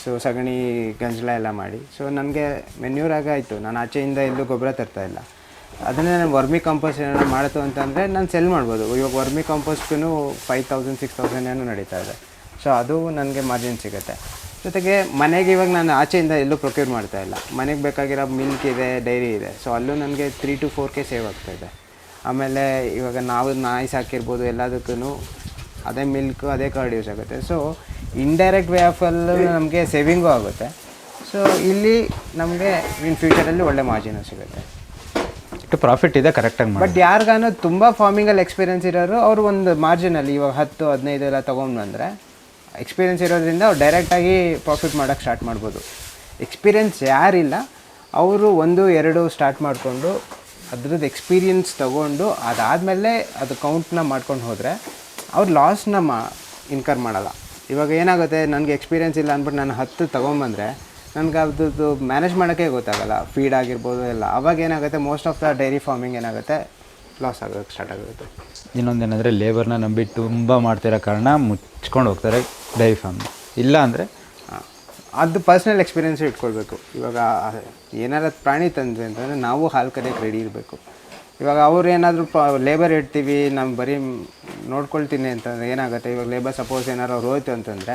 ಸೊ ಸಗಣಿ ಗಂಜಲ ಎಲ್ಲ ಮಾಡಿ. ಸೊ ನನಗೆ ಮೆನ್ಯೂರ್ ಆಗಾಯಿತು ನಾನು ಆಚೆಯಿಂದ ಎಲ್ಲೂ ಗೊಬ್ಬರ ತರ್ತಾ ಇಲ್ಲ. ಅದನ್ನೇ ನಾನು ವರ್ಮಿ ಕಾಂಪೋಸ್ಟ್ ಏನಾದ್ರು ಮಾಡ್ತು ಅಂತಂದರೆ ನಾನು ಸೆಲ್ ಮಾಡ್ಬೋದು. ಇವಾಗ ವರ್ಮಿ ಕಾಂಪೋಸ್ಟ್ಗೂ ಫೈವ್ ತೌಸಂಡ್ ಸಿಕ್ಸ್ ತೌಸಂಡ್ ಏನೋ ನಡೀತಾ ಇದೆ. ಸೊ ಅದು ನನಗೆ ಮಾರ್ಜಿನ್ ಸಿಗುತ್ತೆ. ಜೊತೆಗೆ ಮನೆಗೆ ಇವಾಗ ನಾನು ಆಚೆಯಿಂದ ಎಲ್ಲೂ ಪ್ರೊಕ್ಯೂರ್ ಮಾಡ್ತಾ ಇಲ್ಲ. ಮನೆಗೆ ಬೇಕಾಗಿರೋ ಮಿಲ್ಕ್ ಇದೆ ಡೈರಿ ಇದೆ. ಸೊ ಅಲ್ಲೂ ನನಗೆ three to four K save ಆಗ್ತಾ ಇದೆ. ಆಮೇಲೆ ಇವಾಗ ನಾವು ನಾಯಿ ಸಾಕಿರ್ಬೋದು ಎಲ್ಲದಕ್ಕೂ ಅದೇ ಮಿಲ್ಕ್ ಅದೇ ಕಾರ್ಡ್ ಯೂಸ್ ಆಗುತ್ತೆ. ಸೊ ಇಂಡೈರೆಕ್ಟ್ ವೇ ಆಫಲ್ಲೂ ನಮಗೆ ಸೇವಿಂಗೂ ಆಗುತ್ತೆ. ಸೊ ಇಲ್ಲಿ ನಮಗೆ ಇನ್ ಫ್ಯೂಚರಲ್ಲಿ ಒಳ್ಳೆ ಮಾರ್ಜಿನು ಸಿಗುತ್ತೆ. ಪ್ರಾಫಿಟ್ ಇದೆ ಕರೆಕ್ಟಾಗಿ ಬಟ್ ಯಾರಿಗಾನು ತುಂಬ ಫಾರ್ಮಿಂಗಲ್ಲಿ ಎಕ್ಸ್ಪೀರಿಯನ್ಸ್ ಇರೋರು ಅವರು ಒಂದು ಮಾರ್ಜಿನಲ್ಲಿ ಇವಾಗ ಹತ್ತು ಹದಿನೈದು ಎಲ್ಲ ತೊಗೊಂಡು ಬಂದರೆ ಎಕ್ಸ್ಪೀರಿಯನ್ಸ್ ಇರೋದ್ರಿಂದ ಅವ್ರು ಡೈರೆಕ್ಟಾಗಿ ಪ್ರಾಫಿಟ್ ಮಾಡೋಕ್ಕೆ ಸ್ಟಾರ್ಟ್ ಮಾಡ್ಬೋದು. ಎಕ್ಸ್ಪೀರಿಯನ್ಸ್ ಯಾರಿಲ್ಲ, ಅವರು ಒಂದು, ಎರಡು ಸ್ಟಾರ್ಟ್ ಮಾಡಿಕೊಂಡು ಅದ್ರದ್ದು ಎಕ್ಸ್ಪೀರಿಯನ್ಸ್ ತೊಗೊಂಡು ಅದಾದಮೇಲೆ ಅದು ಕೌಂಟ್ನ ಮಾಡ್ಕೊಂಡು ಹೋದರೆ ಅವ್ರು ಲಾಸ್ನ ಮಾ ಇನ್ಕರ್ ಮಾಡಲ್ಲ. ಇವಾಗ ಏನಾಗುತ್ತೆ, ನನಗೆ ಎಕ್ಸ್ಪೀರಿಯನ್ಸ್ ಇಲ್ಲ ಅಂದ್ಬಿಟ್ಟು ನಾನು ಹತ್ತು ತೊಗೊಂಬಂದರೆ ನನಗೆ ಅದ್ರದ್ದು ಮ್ಯಾನೇಜ್ ಮಾಡೋಕ್ಕೆ ಗೊತ್ತಾಗಲ್ಲ. ಫೀಡ್ ಆಗಿರ್ಬೋದು, ಎಲ್ಲ. ಅವಾಗ ಏನಾಗುತ್ತೆ most of the dairy farming ಏನಾಗುತ್ತೆ ಲಾಸ್ ಆಗೋಕ್ಕೆ ಸ್ಟಾರ್ಟ್ ಆಗುತ್ತೆ ಇನ್ನೊಂದೇನೆಂದರೆ ಲೇಬರ್ನ ನಂಬಿ ತುಂಬ ಮಾಡ್ತಿರೋ ಕಾರಣ ಮುಚ್ಕೊಂಡು ಹೋಗ್ತಾರೆ ಡೈರಿ ಫಾರ್ಮ್ ಇಲ್ಲ ಅಂದರೆ ಅದು ಪರ್ಸ್ನಲ್ ಎಕ್ಸ್ಪೀರಿಯೆನ್ಸು ಇಟ್ಕೊಳ್ಬೇಕು. ಇವಾಗ ಏನಾರ ಪ್ರಾಣಿ ತಂದ್ವಿ ಅಂತಂದರೆ ನಾವು ಹಾಲು ಕರೆಯೋಕ್ಕೆ ರೆಡಿ ಇರಬೇಕು. ಇವಾಗ ಅವ್ರು ಏನಾದರೂ ಪ ಲೇಬರ್ ಇಡ್ತೀವಿ ನಾನು ಬರೀ ನೋಡ್ಕೊಳ್ತೀನಿ ಅಂತಂದರೆ ಏನಾಗುತ್ತೆ? ಇವಾಗ ಲೇಬರ್ ಸಪೋಸ್ ಏನಾರು ಅವ್ರು ಹೋಯ್ತು ಅಂತಂದರೆ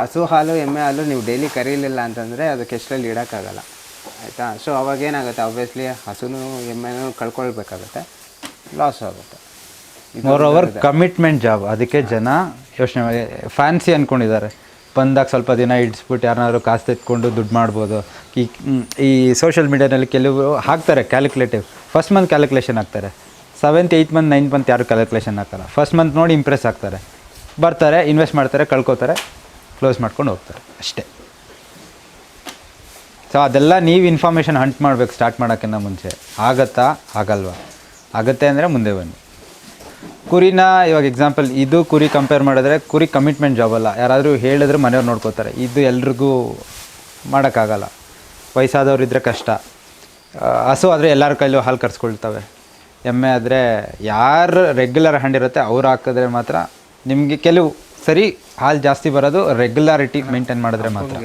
ಹಸು ಹಾಲು ಎಮ್ಮೆ ಹಾಲು ನೀವು ಡೈಲಿ ಕರೀಲಿಲ್ಲ ಅಂತಂದರೆ ಅದು ಕೆಸ್ಟ್ರಲ್ಲಿ ಇಡೋಕ್ಕಾಗಲ್ಲ. ಆಯಿತಾ? ಸೊ ಅವಾಗ ಏನಾಗುತ್ತೆ? ಆಬ್ವಿಯಸ್ಲಿ ಹಸುನೂ ಎಮ್ಮೆನೂ ಕಳ್ಕೊಳ್ಬೇಕಾಗತ್ತೆ. ಲಾಸ್ ಆಗುತ್ತೆ. ಮೋರ್ ಓವರ್ ಕಮಿಟ್ಮೆಂಟ್ ಜಾಬ್ ಅದಕ್ಕೆ ಜನ ಯೋಚನೆ ಫ್ಯಾನ್ಸಿ ಅಂದ್ಕೊಂಡಿದ್ದಾರೆ ಬಂದಾಗ ಸ್ವಲ್ಪ ದಿನ ಇಡ್ಸ್ಬಿಟ್ಟು ಯಾರನ್ನಾದ್ರು ಕಾಸು ತೆತ್ಕೊಂಡು ದುಡ್ಡು ಮಾಡ್ಬೋದು. ಈ ಈ ಸೋಷಿಯಲ್ ಮೀಡಿಯಾದಲ್ಲಿ ಕೆಲವರು ಹಾಕ್ತಾರೆ ಕ್ಯಾಲ್ಕುಲೇಟಿವ್ ಫಸ್ಟ್ ಮಂತ್ ಕ್ಯಾಲ್ಕುಲೇಷನ್ ಹಾಕ್ತಾರೆ. Seventh eighth month ninth month ಯಾರು ಕ್ಯಾಲ್ಕುಲೇಷನ್ ಹಾಕಲ್ಲ. ಫಸ್ಟ್ ಮಂತ್ ನೋಡಿ ಇಂಪ್ರೆಸ್ ಆಗ್ತಾರೆ. ಬರ್ತಾರೆ ಇನ್ವೆಸ್ಟ್ ಮಾಡ್ತಾರೆ ಕಳ್ಕೊತಾರೆ ಕ್ಲೋಸ್ ಮಾಡ್ಕೊಂಡು ಹೋಗ್ತಾರೆ. ಅಷ್ಟೇ. ಸೊ ಅದೆಲ್ಲ ನೀವು ಇನ್ಫಾರ್ಮೇಷನ್ ಹಂಟ್ ಮಾಡ್ಬೇಕು ಸ್ಟಾರ್ಟ್ ಮಾಡೋಕ್ಕಿಂತ ಮುಂಚೆ. ಆಗತ್ತಾ? ಆಗಲ್ವಾ? ಆಗತ್ತೆ ಅಂದರೆ ಮುಂದೆ ಬನ್ನಿ. ಕುರಿನ ಇವಾಗ ಎಕ್ಸಾಂಪಲ್ ಇದು ಕುರಿ ಕಂಪೇರ್ ಮಾಡಿದ್ರೆ ಕುರಿ ಕಮಿಟ್ಮೆಂಟ್ ಜಾಬ್ ಅಲ್ಲ. ಯಾರಾದರೂ ಹೇಳಿದ್ರೆ ಮನೆಯವ್ರು ನೋಡ್ಕೋತಾರೆ. ಇದು ಎಲ್ರಿಗೂ ಮಾಡೋಕ್ಕಾಗಲ್ಲ. ವಯಸ್ಸಾದವ್ರು ಇದ್ದರೆ ಕಷ್ಟ. ಹಸು ಆದರೆ ಎಲ್ಲರ ಕೈಲೂ ಹಾಲು ಕರ್ಸ್ಕೊಳ್ತವೆ. ಎಮ್ಮೆ ಆದರೆ ಯಾರು ರೆಗ್ಯುಲರ್ ಹ್ಯಾಂಡ್ ಇರುತ್ತೆ ಅವ್ರು ಹಾಕಿದ್ರೆ ಮಾತ್ರ ನಿಮಗೆ ಕೆಲವು ಸರಿ ಹಾಲು ಜಾಸ್ತಿ ಬರೋದು ರೆಗ್ಯುಲಾರಿಟಿ ಮೇಂಟೈನ್ ಮಾಡಿದ್ರೆ ಮಾತ್ರ.